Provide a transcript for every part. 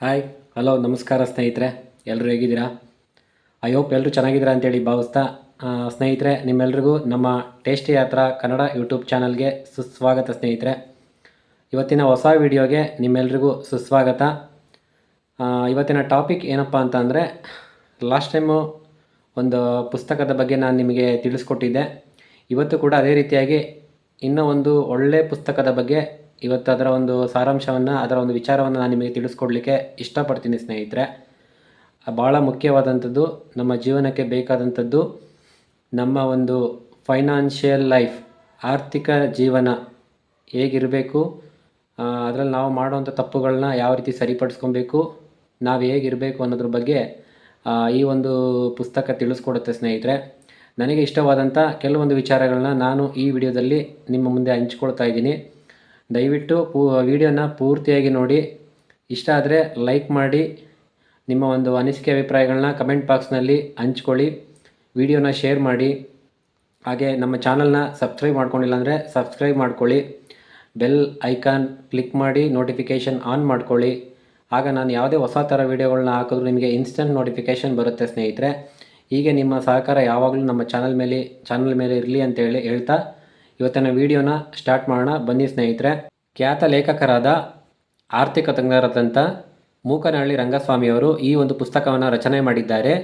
Hi hello ನಮಸ್ಕಾರ ಸ್ನೇಹಿತರೆ. ಎಲ್ಲರೂ ಹೇಗಿದ್ದೀರಾ? ಐ ಹೋಪ್ ಎಲ್ಲರೂ ಚೆನ್ನಾಗಿದ್ದೀರಾ ಅಂತೇಳಿ ಭಾವಿಸ್ತಾ ಸ್ನೇಹಿತರೆ, ನಿಮ್ಮೆಲ್ರಿಗೂ ನಮ್ಮ ಟೇಸ್ಟಿ ಯಾತ್ರ ಕನ್ನಡ ಯೂಟ್ಯೂಬ್ ಚಾನಲ್ಗೆ ಸುಸ್ವಾಗತ ಸ್ನೇಹಿತರೆ. ಇವತ್ತಿನ ಹೊಸ ವಿಡಿಯೋಗೆ ನಿಮ್ಮೆಲ್ರಿಗೂ ಸುಸ್ವಾಗತ. ಇವತ್ತಿನ ಟಾಪಿಕ್ ಏನಪ್ಪ ಅಂತ ಅಂದರೆ ಲಾಸ್ಟ್ ಟೈಮು ಒಂದು ಪುಸ್ತಕದ ಬಗ್ಗೆ ನಾನು ನಿಮಗೆ ತಿಳಿಸ್ಕೊಟ್ಟಿದ್ದೆ. ಇವತ್ತು ಕೂಡ ಅದೇ ರೀತಿಯಾಗಿ ಇನ್ನೂ ಒಂದು ಒಳ್ಳೆಯ ಪುಸ್ತಕದ ಬಗ್ಗೆ ಇವತ್ತು ಅದರ ಒಂದು ಸಾರಾಂಶವನ್ನು, ಅದರ ಒಂದು ವಿಚಾರವನ್ನು ನಾನು ನಿಮಗೆ ತಿಳಿಸ್ಕೊಡ್ಲಿಕ್ಕೆ ಇಷ್ಟಪಡ್ತೀನಿ ಸ್ನೇಹಿತರೆ. ಭಾಳ ಮುಖ್ಯವಾದಂಥದ್ದು ನಮ್ಮ ಜೀವನಕ್ಕೆ ಬೇಕಾದಂಥದ್ದು ನಮ್ಮ ಒಂದು ಫೈನಾನ್ಷಿಯಲ್ ಲೈಫ್, ಆರ್ಥಿಕ ಜೀವನ ಹೇಗಿರಬೇಕು ಅದರಲ್ಲಿ ನಾವು ಮಾಡುವಂಥ ತಪ್ಪುಗಳನ್ನ ಯಾವ ರೀತಿ ಸರಿಪಡಿಸ್ಕೊಬೇಕು, ನಾವು ಹೇಗಿರಬೇಕು ಅನ್ನೋದ್ರ ಬಗ್ಗೆ ಈ ಒಂದು ಪುಸ್ತಕ ತಿಳಿಸ್ಕೊಡುತ್ತೆ ಸ್ನೇಹಿತರೆ. ನನಗೆ ಇಷ್ಟವಾದಂಥ ಕೆಲವೊಂದು ವಿಚಾರಗಳನ್ನ ನಾನು ಈ ವಿಡಿಯೋದಲ್ಲಿ ನಿಮ್ಮ ಮುಂದೆ ಹಂಚ್ಕೊಳ್ತಾ ಇದ್ದೀನಿ. ದಯವಿಟ್ಟು ಪೂ, ವಿಡಿಯೋನ ಪೂರ್ತಿಯಾಗಿ ನೋಡಿ. ಇಷ್ಟ ಆದರೆ ಲೈಕ್ ಮಾಡಿ. ನಿಮ್ಮ ಒಂದು ಅನಿಸಿಕೆ ಅಭಿಪ್ರಾಯಗಳನ್ನ ಕಮೆಂಟ್ ಬಾಕ್ಸ್ನಲ್ಲಿ ಹಂಚ್ಕೊಳ್ಳಿ. ವಿಡಿಯೋನ ಶೇರ್ ಮಾಡಿ. ಹಾಗೆ ನಮ್ಮ ಚಾನಲ್ನ ಸಬ್ಸ್ಕ್ರೈಬ್ ಮಾಡ್ಕೊಂಡಿಲ್ಲ ಅಂದರೆ ಸಬ್ಸ್ಕ್ರೈಬ್ ಮಾಡ್ಕೊಳ್ಳಿ. ಬೆಲ್ ಐಕಾನ್ ಕ್ಲಿಕ್ ಮಾಡಿ, ನೋಟಿಫಿಕೇಷನ್ ಆನ್ ಮಾಡ್ಕೊಳ್ಳಿ. ಆಗ ನಾನು ಯಾವುದೇ ಹೊಸ ಥರ ವೀಡಿಯೋಗಳನ್ನ ಹಾಕಿದ್ರು ನಿಮಗೆ ಇನ್ಸ್ಟೆಂಟ್ ನೋಟಿಫಿಕೇಷನ್ ಬರುತ್ತೆ ಸ್ನೇಹಿತರೆ. ಹೀಗೆ ನಿಮ್ಮ ಸಹಕಾರ ಯಾವಾಗಲೂ ನಮ್ಮ ಚಾನಲ್ ಮೇಲೆ ಚಾನಲ್ ಮೇಲೆ ಇರಲಿ ಅಂತೇಳಿ ಹೇಳ್ತಾ ಇವತ್ತಿನ ವಿಡಿಯೋನ ಸ್ಟಾರ್ಟ್ ಮಾಡೋಣ. ಬನ್ನಿ ಸ್ನೇಹಿತರೆ, ಖ್ಯಾತ ಲೇಖಕರಾದ ಆರ್ಥಿಕ ತಜ್ಞರಾದಂಥ ಮೂಕನಹಳ್ಳಿ ರಂಗಸ್ವಾಮಿಯವರು ಈ ಒಂದು ಪುಸ್ತಕವನ್ನು ರಚನೆ ಮಾಡಿದ್ದಾರೆ.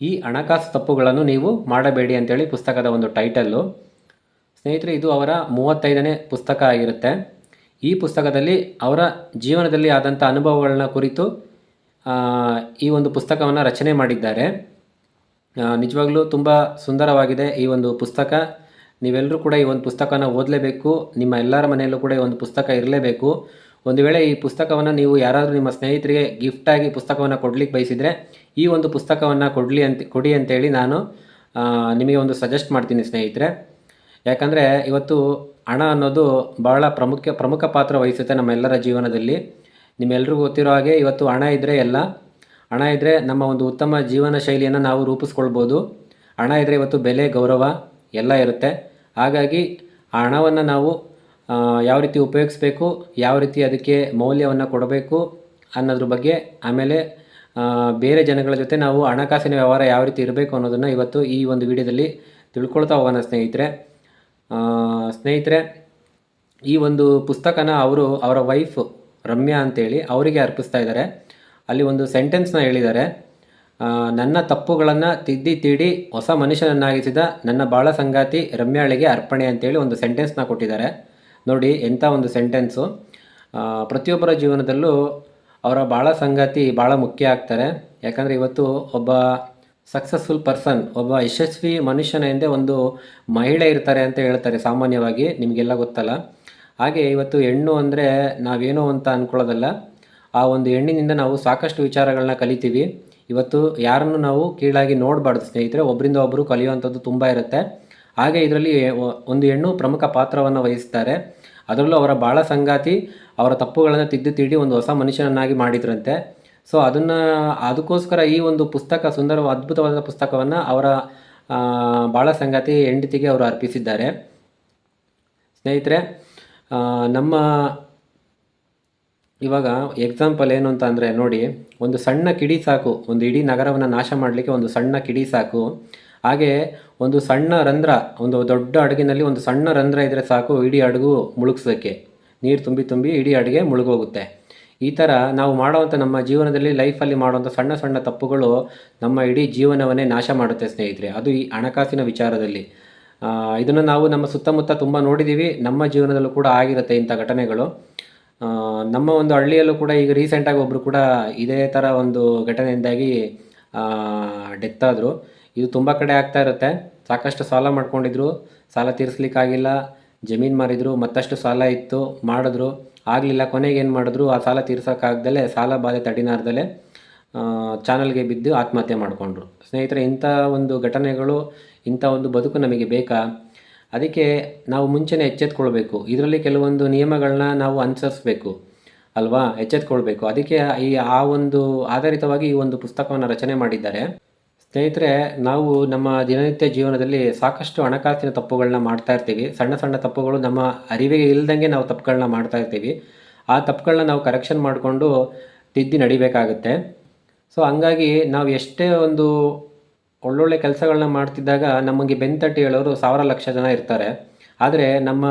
ಈ ಹಣಕಾಸು ತಪ್ಪುಗಳನ್ನು ನೀವು ಮಾಡಬೇಡಿ ಅಂತೇಳಿ ಪುಸ್ತಕದ ಒಂದು ಟೈಟಲ್ಲು ಸ್ನೇಹಿತರೆ, ಇದು ಅವರ ಮೂವತ್ತೈದನೇ ಪುಸ್ತಕ ಆಗಿರುತ್ತೆ. ಈ ಪುಸ್ತಕದಲ್ಲಿ ಅವರ ಜೀವನದಲ್ಲಿ ಆದಂಥ ಅನುಭವಗಳನ್ನ ಕುರಿತು ಈ ಒಂದು ಪುಸ್ತಕವನ್ನು ರಚನೆ ಮಾಡಿದ್ದಾರೆ. ನಿಜವಾಗ್ಲೂ ತುಂಬ ಸುಂದರವಾಗಿದೆ ಈ ಒಂದು ಪುಸ್ತಕ. ನೀವೆಲ್ಲರೂ ಕೂಡ ಈ ಒಂದು ಪುಸ್ತಕನ ಓದಲೇಬೇಕು, ನಿಮ್ಮ ಎಲ್ಲರ ಮನೆಯಲ್ಲೂ ಕೂಡ ಈ ಒಂದು ಪುಸ್ತಕ ಇರಲೇಬೇಕು. ಒಂದು ವೇಳೆ ಈ ಪುಸ್ತಕವನ್ನು ನೀವು ಯಾರಾದರೂ ನಿಮ್ಮ ಸ್ನೇಹಿತರಿಗೆ ಗಿಫ್ಟಾಗಿ ಪುಸ್ತಕವನ್ನು ಕೊಡ್ಲಿಕ್ಕೆ ಬಯಸಿದರೆ, ಈ ಒಂದು ಪುಸ್ತಕವನ್ನು ಕೊಡಲಿ ಅಂತ, ಕೊಡಿ ಅಂತೇಳಿ ನಾನು ನಿಮಗೆ ಒಂದು ಸಜೆಸ್ಟ್ ಮಾಡ್ತೀನಿ ಸ್ನೇಹಿತರೆ. ಯಾಕಂದರೆ ಇವತ್ತು ಹಣ ಅನ್ನೋದು ಬಹಳ ಪ್ರಮುಖ ಪ್ರಮುಖ ಪಾತ್ರ ವಹಿಸುತ್ತೆ ನಮ್ಮೆಲ್ಲರ ಜೀವನದಲ್ಲಿ. ನಿಮ್ಮೆಲ್ರಿಗೂ ಗೊತ್ತಿರೋ ಹಾಗೆ ಇವತ್ತು ಹಣ ಇದ್ದರೆ ಎಲ್ಲ. ಹಣ ಇದ್ದರೆ ನಮ್ಮ ಒಂದು ಉತ್ತಮ ಜೀವನ ಶೈಲಿಯನ್ನು ನಾವು ರೂಪಿಸ್ಕೊಳ್ಬೋದು. ಹಣ ಇದ್ದರೆ ಇವತ್ತು ಬೆಲೆ, ಗೌರವ. ಎಲ್ಲ ಇರುತ್ತೆ. ಹಾಗಾಗಿ ಆ ಹಣವನ್ನು ನಾವು ಯಾವ ರೀತಿ ಉಪಯೋಗಿಸ್ಬೇಕು, ಯಾವ ರೀತಿ ಅದಕ್ಕೆ ಮೌಲ್ಯವನ್ನು ಕೊಡಬೇಕು ಅನ್ನೋದ್ರ ಬಗ್ಗೆ ಆಮೇಲೆ ಬೇರೆ ಜನಗಳ ಜೊತೆ ನಾವು ಹಣಕಾಸಿನ ವ್ಯವಹಾರ ಯಾವ ರೀತಿ ಇರಬೇಕು ಅನ್ನೋದನ್ನು ಇವತ್ತು ಈ ಒಂದು ವಿಡಿಯೋದಲ್ಲಿ ತಿಳ್ಕೊಳ್ತಾ ಹೋಗೋಣ ಸ್ನೇಹಿತರೆ. ಸ್ನೇಹಿತರೆ, ಈ ಒಂದು ಪುಸ್ತಕನ ಅವರು, ಅವರ ವೈಫ್ ರಮ್ಯಾ ಅಂತೇಳಿ, ಅವರಿಗೆ ಅರ್ಪಿಸ್ತಾ ಇದ್ದಾರೆ. ಅಲ್ಲಿ ಒಂದು ಸೆಂಟೆನ್ಸ್ನ ಹೇಳಿದ್ದಾರೆ. ನನ್ನ ತಪ್ಪುಗಳನ್ನು ತಿದ್ದಿ ತೀಡಿ ಹೊಸ ಮನುಷ್ಯನನ್ನಾಗಿಸಿದ ನನ್ನ ಬಾಳ ಸಂಗಾತಿ ರಮ್ಯಾಳಿಗೆ ಅರ್ಪಣೆ ಅಂತೇಳಿ ಒಂದು ಸೆಂಟೆನ್ಸ್ನ ಕೊಟ್ಟಿದ್ದಾರೆ. ನೋಡಿ ಎಂಥ ಒಂದು ಸೆಂಟೆನ್ಸು ಪ್ರತಿಯೊಬ್ಬರ ಜೀವನದಲ್ಲೂ ಅವರ ಬಾಳ ಸಂಗಾತಿ ಭಾಳ ಮುಖ್ಯ ಆಗ್ತಾರೆ. ಯಾಕಂದರೆ ಇವತ್ತು ಒಬ್ಬ ಸಕ್ಸಸ್ಫುಲ್ ಪರ್ಸನ್ ಒಬ್ಬ ಯಶಸ್ವಿ ಮನುಷ್ಯನ ಹಿಂದೆ ಒಂದು ಮಹಿಳೆ ಇರ್ತಾರೆ ಅಂತ ಹೇಳ್ತಾರೆ ಸಾಮಾನ್ಯವಾಗಿ, ನಿಮಗೆಲ್ಲ ಗೊತ್ತಲ್ಲ. ಹಾಗೆ ಇವತ್ತು ಹೆಣ್ಣು ಅಂದರೆ ನಾವೇನೋ ಅಂತ ಅಂದ್ಕೊಳ್ಳೋದಲ್ಲ ಆ ಒಂದು ಹೆಣ್ಣಿನಿಂದ ನಾವು ಸಾಕಷ್ಟು ವಿಚಾರಗಳನ್ನ ಕಲಿತೀವಿ. ಇವತ್ತು ಯಾರನ್ನು ನಾವು ಕೀಳಾಗಿ ನೋಡಬಾರ್ದು ಸ್ನೇಹಿತರೆ ಒಬ್ಬರಿಂದ ಒಬ್ಬರು ಕಲಿಯುವಂಥದ್ದು ತುಂಬ ಇರುತ್ತೆ. ಹಾಗೆ ಇದರಲ್ಲಿ ಒಂದು ಹೆಣ್ಣು ಪ್ರಮುಖ ಪಾತ್ರವನ್ನು ವಹಿಸ್ತಾರೆ. ಅದರಲ್ಲೂ ಅವರ ಬಾಳ ಸಂಗಾತಿ, ಅವರ ತಪ್ಪುಗಳನ್ನು ತಿದ್ದು ತೀಡಿ ಒಂದು ಹೊಸ ಮನುಷ್ಯನನ್ನಾಗಿ ಮಾಡಿದ್ರಂತೆ. ಸೊ, ಅದನ್ನು, ಅದಕ್ಕೋಸ್ಕರ ಈ ಒಂದು ಪುಸ್ತಕ, ಸುಂದರ, ಅದ್ಭುತವಾದ ಪುಸ್ತಕವನ್ನು ಅವರ ಬಾಳ ಸಂಗಾತಿ ಹೆಂಡತಿಗೆ ಅವರು ಅರ್ಪಿಸಿದ್ದಾರೆ. ಸ್ನೇಹಿತರೆ ನಮ್ಮ ಇವಾಗ ಎಕ್ಸಾಂಪಲ್ ಏನು ಅಂತ ಅಂದರೆ ನೋಡಿ, ಒಂದು ಸಣ್ಣ ಕಿಡಿ ಸಾಕು, ಒಂದು ಇಡೀ ನಗರವನ್ನು ನಾಶ ಮಾಡಲಿಕ್ಕೆ ಒಂದು ಸಣ್ಣ ಕಿಡಿ ಸಾಕು. ಹಾಗೆ ಒಂದು ಸಣ್ಣ ರಂಧ್ರ, ಒಂದು ದೊಡ್ಡ ಅಡುಗಿನಲ್ಲಿ ಒಂದು ಸಣ್ಣ ರಂಧ್ರ ಇದ್ದರೆ ಸಾಕು ಇಡೀ ಅಡುಗು ಮುಳುಗ್ಸೋಕ್ಕೆ ನೀರು ತುಂಬಿ ತುಂಬಿ ಇಡೀ ಅಡುಗೆ ಮುಳುಗೋಗುತ್ತೆ. ಈ ಥರ ನಾವು ಮಾಡುವಂಥ ನಮ್ಮ ಜೀವನದಲ್ಲಿ ಲೈಫಲ್ಲಿ ಮಾಡುವಂಥ ಸಣ್ಣ ಸಣ್ಣ ತಪ್ಪುಗಳು ನಮ್ಮ ಇಡೀ ಜೀವನವನ್ನೇ ನಾಶ ಮಾಡುತ್ತೆ ಸ್ನೇಹಿತರೆ. ಅದು ಈ ಹಣಕಾಸಿನ ವಿಚಾರದಲ್ಲಿ. ಇದನ್ನು ನಾವು ನಮ್ಮ ಸುತ್ತಮುತ್ತ ತುಂಬ ನೋಡಿದ್ದೀವಿ ನಮ್ಮ ಜೀವನದಲ್ಲೂ ಕೂಡ ಆಗಿರುತ್ತೆ ಇಂಥ ಘಟನೆಗಳು. ನಮ್ಮ ಒಂದು ಹಳ್ಳಿಯಲ್ಲೂ ಕೂಡ ಈಗ ರೀಸೆಂಟಾಗಿ ಒಬ್ಬರು ಕೂಡ ಇದೇ ಥರ ಒಂದು ಘಟನೆಯಿಂದಾಗಿ ಡೆತ್ ಆದರು. ಇದು ತುಂಬ ಕಡೆ ಆಗ್ತಾ ಇರುತ್ತೆ. ಸಾಕಷ್ಟು ಸಾಲ ಮಾಡ್ಕೊಂಡಿದ್ರು. ಸಾಲ ತೀರಿಸ್ಲಿಕ್ಕಾಗಿಲ್ಲ. ಜಮೀನು ಮಾರಿದ್ರು. ಮತ್ತಷ್ಟು ಸಾಲ ಇತ್ತು. ಮಾಡಿದ್ರು. ಆಗಲಿಲ್ಲ. ಕೊನೆಗೆ ಏನು ಮಾಡಿದ್ರು? ಆ ಸಾಲ ತೀರ್ಸೋಕ್ಕಾಗ್ದಲೇ, ಸಾಲ ಬಾಧೆ ತಡಿನಾರ್ದಲೇ ಚಾನಲ್ಗೆ ಬಿದ್ದು ಆತ್ಮಹತ್ಯೆ ಮಾಡಿಕೊಂಡ್ರು. ಸ್ನೇಹಿತರೆ, ಇಂಥ ಒಂದು ಘಟನೆಗಳು, ಇಂಥ ಒಂದು ಬದುಕು ನಮಗೆ ಬೇಕಾ? ಅದಕ್ಕೆ ನಾವು ಮುಂಚೆನೇ ಎಚ್ಚೆತ್ಕೊಳ್ಬೇಕು. ಇದರಲ್ಲಿ ಕೆಲವೊಂದು ನಿಯಮಗಳನ್ನ ನಾವು ಅನುಸರಿಸ್ಬೇಕು. ಅಲ್ವಾ? ಎಚ್ಚೆತ್ಕೊಳ್ಬೇಕು. ಅದಕ್ಕೆ ಈ ಆ ಒಂದು ಆಧಾರಿತವಾಗಿ ಈ ಒಂದು ಪುಸ್ತಕವನ್ನು ರಚನೆ ಮಾಡಿದ್ದಾರೆ. ಸ್ನೇಹಿತರೆ, ನಾವು ನಮ್ಮ ದಿನನಿತ್ಯ ಜೀವನದಲ್ಲಿ ಸಾಕಷ್ಟು ಹಣಕಾಸಿನ ತಪ್ಪುಗಳನ್ನ ಮಾಡ್ತಾ ಇರ್ತೀವಿ. ಸಣ್ಣ ಸಣ್ಣ ತಪ್ಪುಗಳು ನಮ್ಮ ಅರಿವಿಗೆ ಇಲ್ದಂಗೆ ನಾವು ತಪ್ಪುಗಳನ್ನ ಮಾಡ್ತಾ ಇರ್ತೀವಿ. ಆ ತಪ್ಪುಗಳನ್ನ ನಾವು ಕರೆಕ್ಷನ್ ಮಾಡಿಕೊಂಡು ತಿದ್ದಿ ನಡಿಬೇಕಾಗುತ್ತೆ. ಸೊ ಹಂಗಾಗಿ ನಾವು ಎಷ್ಟೇ ಒಂದು ಒಳ್ಳೊಳ್ಳೆ ಕೆಲಸಗಳನ್ನ ಮಾಡ್ತಿದ್ದಾಗ ನಮಗೆ ಬೆನ್ತಟ್ಟಿ ಹೇಳೋರು ಸಾವಿರ ಲಕ್ಷ ಜನ ಇರ್ತಾರೆ. ಆದರೆ ನಮ್ಮ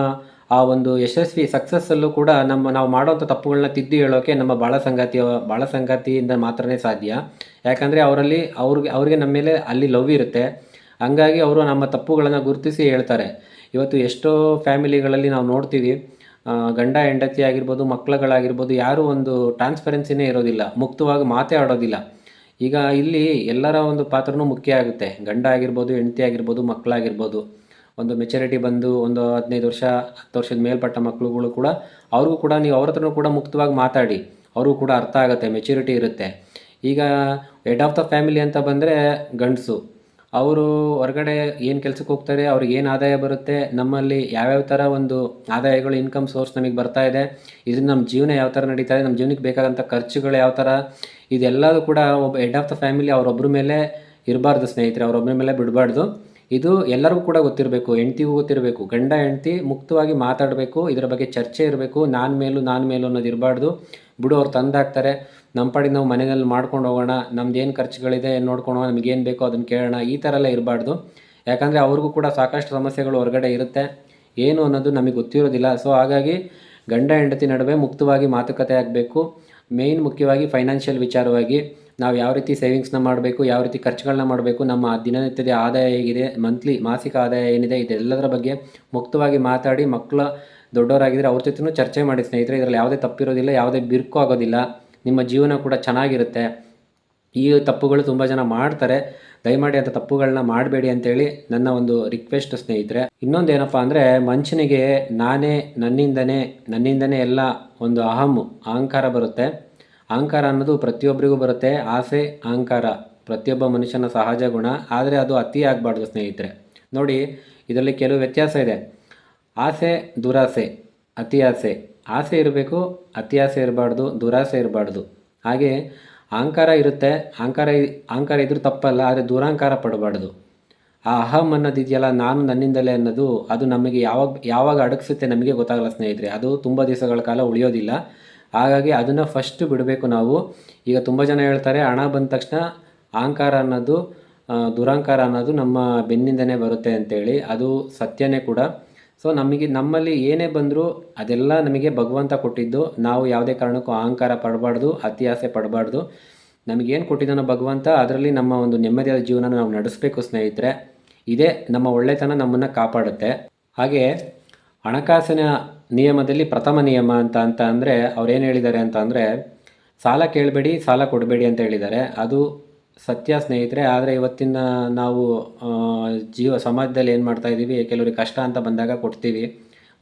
ಆ ಒಂದು ಯಶಸ್ವಿ ಸಕ್ಸಸ್ಸಲ್ಲೂ ಕೂಡ ನಮ್ಮ ನಾವು ಮಾಡೋಂಥ ತಪ್ಪುಗಳನ್ನ ತಿದ್ದಿ ಹೇಳೋಕೆ ನಮ್ಮ ಬಾಳ ಸಂಗಾತಿಯ ಬಾಳ ಸಂಗಾತಿಯಿಂದ ಮಾತ್ರನೇ ಸಾಧ್ಯ. ಯಾಕಂದರೆ ಅವರಲ್ಲಿ ಅವ್ರಿಗೆ ಅವ್ರಿಗೆ ನಮ್ಮ ಮೇಲೆ ಅಲ್ಲಿ ಲವ್ ಇರುತ್ತೆ. ಹಂಗಾಗಿ ಅವರು ನಮ್ಮ ತಪ್ಪುಗಳನ್ನು ಗುರುತಿಸಿ ಹೇಳ್ತಾರೆ. ಇವತ್ತು ಎಷ್ಟೋ ಫ್ಯಾಮಿಲಿಗಳಲ್ಲಿ ನಾವು ನೋಡ್ತೀವಿ ಗಂಡ, ಹೆಂಡತಿ ಆಗಿರ್ಬೋದು ಮಕ್ಕಳುಗಳಾಗಿರ್ಬೋದು ಯಾರೂ ಒಂದು ಟ್ರಾನ್ಸ್ಪರೆನ್ಸಿನೇ ಇರೋದಿಲ್ಲ. ಮುಕ್ತವಾಗಿ ಮಾತೇ ಆಡೋದಿಲ್ಲ. ಈಗ ಇಲ್ಲಿ ಎಲ್ಲರ ಒಂದು ಪಾತ್ರನೂ ಮುಖ್ಯ ಆಗುತ್ತೆ. ಗಂಡ ಆಗಿರ್ಬೋದು, ಹೆಂಡತಿ ಆಗಿರ್ಬೋದು, ಮಕ್ಕಳಾಗಿರ್ಬೋದು. ಒಂದು ಮೆಚುರಿಟಿ ಬಂದು ಒಂದು ಹದಿನೈದು ವರ್ಷ, ಹತ್ತು ವರ್ಷದ ಮೇಲ್ಪಟ್ಟ ಮಕ್ಕಳುಗಳು ಕೂಡ ಅವ್ರಿಗೂ ಕೂಡ ನೀವು ಅವ್ರ ಹತ್ರನೂ ಕೂಡ ಮುಕ್ತವಾಗಿ ಮಾತಾಡಿ. ಅವ್ರಿಗೂ ಕೂಡ ಅರ್ಥ ಆಗುತ್ತೆ ಮೆಚುರಿಟಿ ಇರುತ್ತೆ. ಈಗ ಹೆಡ್ ಆಫ್ ದ ಫ್ಯಾಮಿಲಿ ಅಂತ ಬಂದರೆ ಗಂಡಸು. ಅವರು ಹೊರಗಡೆ ಏನು ಕೆಲಸಕ್ಕೆ ಹೋಗ್ತಾರೆ, ಅವ್ರಿಗೆ ಏನು ಆದಾಯ ಬರುತ್ತೆ, ನಮ್ಮಲ್ಲಿ ಯಾವ್ಯಾವ ಥರ ಒಂದು ಆದಾಯಗಳು ಇನ್ಕಮ್ ಸೋರ್ಸ್ ನಮಗೆ ಬರ್ತಾ ಇದೆ, ಇದರಿಂದ ನಮ್ಮ ಜೀವನ ಯಾವ ಥರ ನಡೀತಾ ಇದೆ ನಮ್ಮ ಜೀವನಕ್ಕೆ ಬೇಕಾದಂಥ ಖರ್ಚುಗಳು ಯಾವ ಥರ ಇದೆಲ್ಲದೂ ಕೂಡ ಒಬ್ಬ ಹೆಡ್ ಆಫ್ ದ ಫ್ಯಾಮಿಲಿ ಅವರೊಬ್ಬರ ಮೇಲೆ ಇರಬಾರ್ದು ಸ್ನೇಹಿತರೆ ಅವರೊಬ್ಬರ ಮೇಲೆ ಬಿಡಬಾರ್ದು. ಇದು ಎಲ್ಲರಿಗೂ ಕೂಡ ಗೊತ್ತಿರಬೇಕು, ಹೆಂಡತಿಗೂ ಗೊತ್ತಿರಬೇಕು, ಗಂಡ ಹೆಂಡತಿ ಮುಕ್ತವಾಗಿ ಮಾತಾಡಬೇಕು, ಇದರ ಬಗ್ಗೆ ಚರ್ಚೆ ಇರಬೇಕು, ನಾನು ಮೇಲೂ ನಾನು ಮೇಲೂ ಅನ್ನೋದು ಇರಬಾರ್ದು. ಬಿಡು, ಅವ್ರು ತಂದಾಕ್ತಾರೆ ನಮ್ಮ ಪಾಡಿಗೆ ನಾವು ಮನೆಯಲ್ಲಿ ಮಾಡ್ಕೊಂಡು ಹೋಗೋಣ, ನಮ್ದು ಏನು ಖರ್ಚುಗಳಿದೆ ನೋಡ್ಕೊಂಡು ನಮಗೇನು ಬೇಕೋ ಅದನ್ನು ಕೇಳೋಣ, ಈ ಥರ ಎಲ್ಲ ಇರಬಾರ್ದು. ಯಾಕಂದರೆ ಅವ್ರಿಗೂ ಕೂಡ ಸಾಕಷ್ಟು ಸಮಸ್ಯೆಗಳು ಹೊರಗಡೆ ಇರುತ್ತೆ. ಏನು ಅನ್ನೋದು ನಮಗೆ ಗೊತ್ತಿರೋದಿಲ್ಲ. ಸೊ ಹಾಗಾಗಿ ಗಂಡ, ಹೆಂಡತಿ ನಡುವೆ ಮುಕ್ತವಾಗಿ ಮಾತುಕತೆ ಆಗಬೇಕು. ಮೇಯ್ನ್ ಮುಖ್ಯವಾಗಿ ಫೈನಾನ್ಷಿಯಲ್ ವಿಚಾರವಾಗಿ. ನಾವು ಯಾವ ರೀತಿ ಸೇವಿಂಗ್ಸ್ನ ಮಾಡಬೇಕು, ಯಾವ ರೀತಿ ಖರ್ಚುಗಳನ್ನ ಮಾಡಬೇಕು, ನಮ್ಮ ದಿನನಿತ್ಯದ ಆದಾಯ ಹೇಗಿದೆ ಮಂತ್ಲಿ ಮಾಸಿಕ ಆದಾಯ ಏನಿದೆ, ಇದೆಲ್ಲದರ ಬಗ್ಗೆ ಮುಕ್ತವಾಗಿ ಮಾತಾಡಿ ಮಕ್ಕಳ ದೊಡ್ಡವರಾಗಿದ್ದರೆ ಅವ್ರ ಜೊತೆನೂ ಚರ್ಚೆ ಮಾಡಿ ಸ್ನೇಹಿತರೆ, ಇದರಲ್ಲಿ ಯಾವುದೇ ತಪ್ಪಿರೋದಿಲ್ಲ, ಯಾವುದೇ ಬಿರುಕು ಆಗೋದಿಲ್ಲ, ನಿಮ್ಮ ಜೀವನ ಕೂಡ ಚೆನ್ನಾಗಿರುತ್ತೆ. ಈ ತಪ್ಪುಗಳು ತುಂಬ ಜನ ಮಾಡ್ತಾರೆ. ದಯಮಾಡಿ ಅಂತ ತಪ್ಪುಗಳನ್ನ ಮಾಡಬೇಡಿ ಅಂತೇಳಿ ನನ್ನ ಒಂದು ರಿಕ್ವೆಸ್ಟ್ ಸ್ನೇಹಿತರೆ. ಇನ್ನೊಂದು ಏನಪ್ಪ ಅಂದರೆ, ಮನುಷ್ಯನಿಗೆ ನಾನೇ ನನ್ನಿಂದನೇ ನನ್ನಿಂದನೇ ಎಲ್ಲ ಒಂದು ಅಹಂ, ಅಹಂಕಾರ ಬರುತ್ತೆ. ಅಹಂಕಾರ ಅನ್ನೋದು ಪ್ರತಿಯೊಬ್ಬರಿಗೂ ಬರುತ್ತೆ. ಆಸೆ, ಅಹಂಕಾರ, ಪ್ರತಿಯೊಬ್ಬ ಮನುಷ್ಯನ ಸಹಜ ಗುಣ. ಆದರೆ ಅದು ಅತಿ ಆಗಬಾರ್ದು ಸ್ನೇಹಿತರೆ. ನೋಡಿ, ಇದರಲ್ಲಿ ಕೆಲವು ವ್ಯತ್ಯಾಸ ಇದೆ. ಆಸೆ, ದುರಾಸೆ, ಅತಿ ಆಸೆ. ಆಸೆ ಇರಬೇಕು, ಅತಿ ಆಸೆ ಇರಬಾರ್ದು, ದುರಾಸೆ ಇರಬಾರ್ದು. ಹಾಗೆ ಅಹಂಕಾರ ಇರುತ್ತೆ. ಅಹಂಕಾರ ಅಹಂಕಾರ ಇದ್ರೂ ತಪ್ಪಲ್ಲ, ಆದರೆ ದುರಹಂಕಾರ ಪಡಬಾರ್ದು. ಆ ಅಹಂ ಅನ್ನೋದು ಇದೆಯಲ್ಲ, ನಾನು ನನ್ನಿಂದಲೇ ಅನ್ನೋದು, ಅದು ನಮಗೆ ಯಾವಾಗ ಯಾವಾಗ ಅಡಗಿಸುತ್ತೆ ನಮಗೆ ಗೊತ್ತಾಗಲ್ಲ ಸ್ನೇಹಿತರೆ. ಅದು ತುಂಬ ದಿವಸಗಳ ಕಾಲ ಉಳಿಯೋದಿಲ್ಲ. ಹಾಗಾಗಿ ಅದನ್ನು ಫಸ್ಟ್ ಬಿಡಬೇಕು ನಾವು. ಈಗ ತುಂಬ ಜನ ಹೇಳ್ತಾರೆ, ಹಣ ಬಂದ ತಕ್ಷಣ ಅಹಂಕಾರ ಅನ್ನೋದು ದುರಹಂಕಾರ ಅನ್ನೋದು ನಮ್ಮ ಬೆನ್ನಿಂದನೇ ಬರುತ್ತೆ ಅಂತೇಳಿ. ಅದು ಸತ್ಯನೇ ಕೂಡ. ಸೊ ನಮಗೆ, ನಮ್ಮಲ್ಲಿ ಏನೇ ಬಂದರೂ ಅದೆಲ್ಲ ನಮಗೆ ಭಗವಂತ ಕೊಟ್ಟಿದ್ದು. ನಾವು ಯಾವುದೇ ಕಾರಣಕ್ಕೂ ಅಹಂಕಾರ ಪಡಬಾರ್ದು, ಅತಿ ಆಸೆ ಪಡಬಾರ್ದು. ನಮಗೇನು ಕೊಟ್ಟಿದ್ದಾನೋ ಭಗವಂತ, ಅದರಲ್ಲಿ ನಮ್ಮ ಒಂದು ನೆಮ್ಮದಿಯಾದ ಜೀವನ ನಾವು ನಡೆಸಬೇಕು ಸ್ನೇಹಿತರೆ. ಇದೇ ನಮ್ಮ ಒಳ್ಳೆತನ ನಮ್ಮನ್ನು ಕಾಪಾಡುತ್ತೆ. ಹಾಗೆ ಹಣಕಾಸಿನ ನಿಯಮದಲ್ಲಿ ಪ್ರಥಮ ನಿಯಮ ಅಂತ ಅಂತ ಅಂದರೆ ಅವ್ರೇನು ಹೇಳಿದ್ದಾರೆ ಅಂತ ಅಂದರೆ, ಸಾಲ ಕೇಳಬೇಡಿ, ಸಾಲ ಕೊಡಬೇಡಿ ಅಂತ ಹೇಳಿದ್ದಾರೆ. ಅದು ಸತ್ಯ ಸ್ನೇಹಿತರೆ, ಆದರೆ ಇವತ್ತಿನ ನಾವು ಜೀವ ಸಮಾಜದಲ್ಲಿ ಏನು ಮಾಡ್ತಾ ಇದ್ದೀವಿ ಕೆಲವರಿಗೆ ಕಷ್ಟ ಅಂತ ಬಂದಾಗ ಕೊಡ್ತೀವಿ.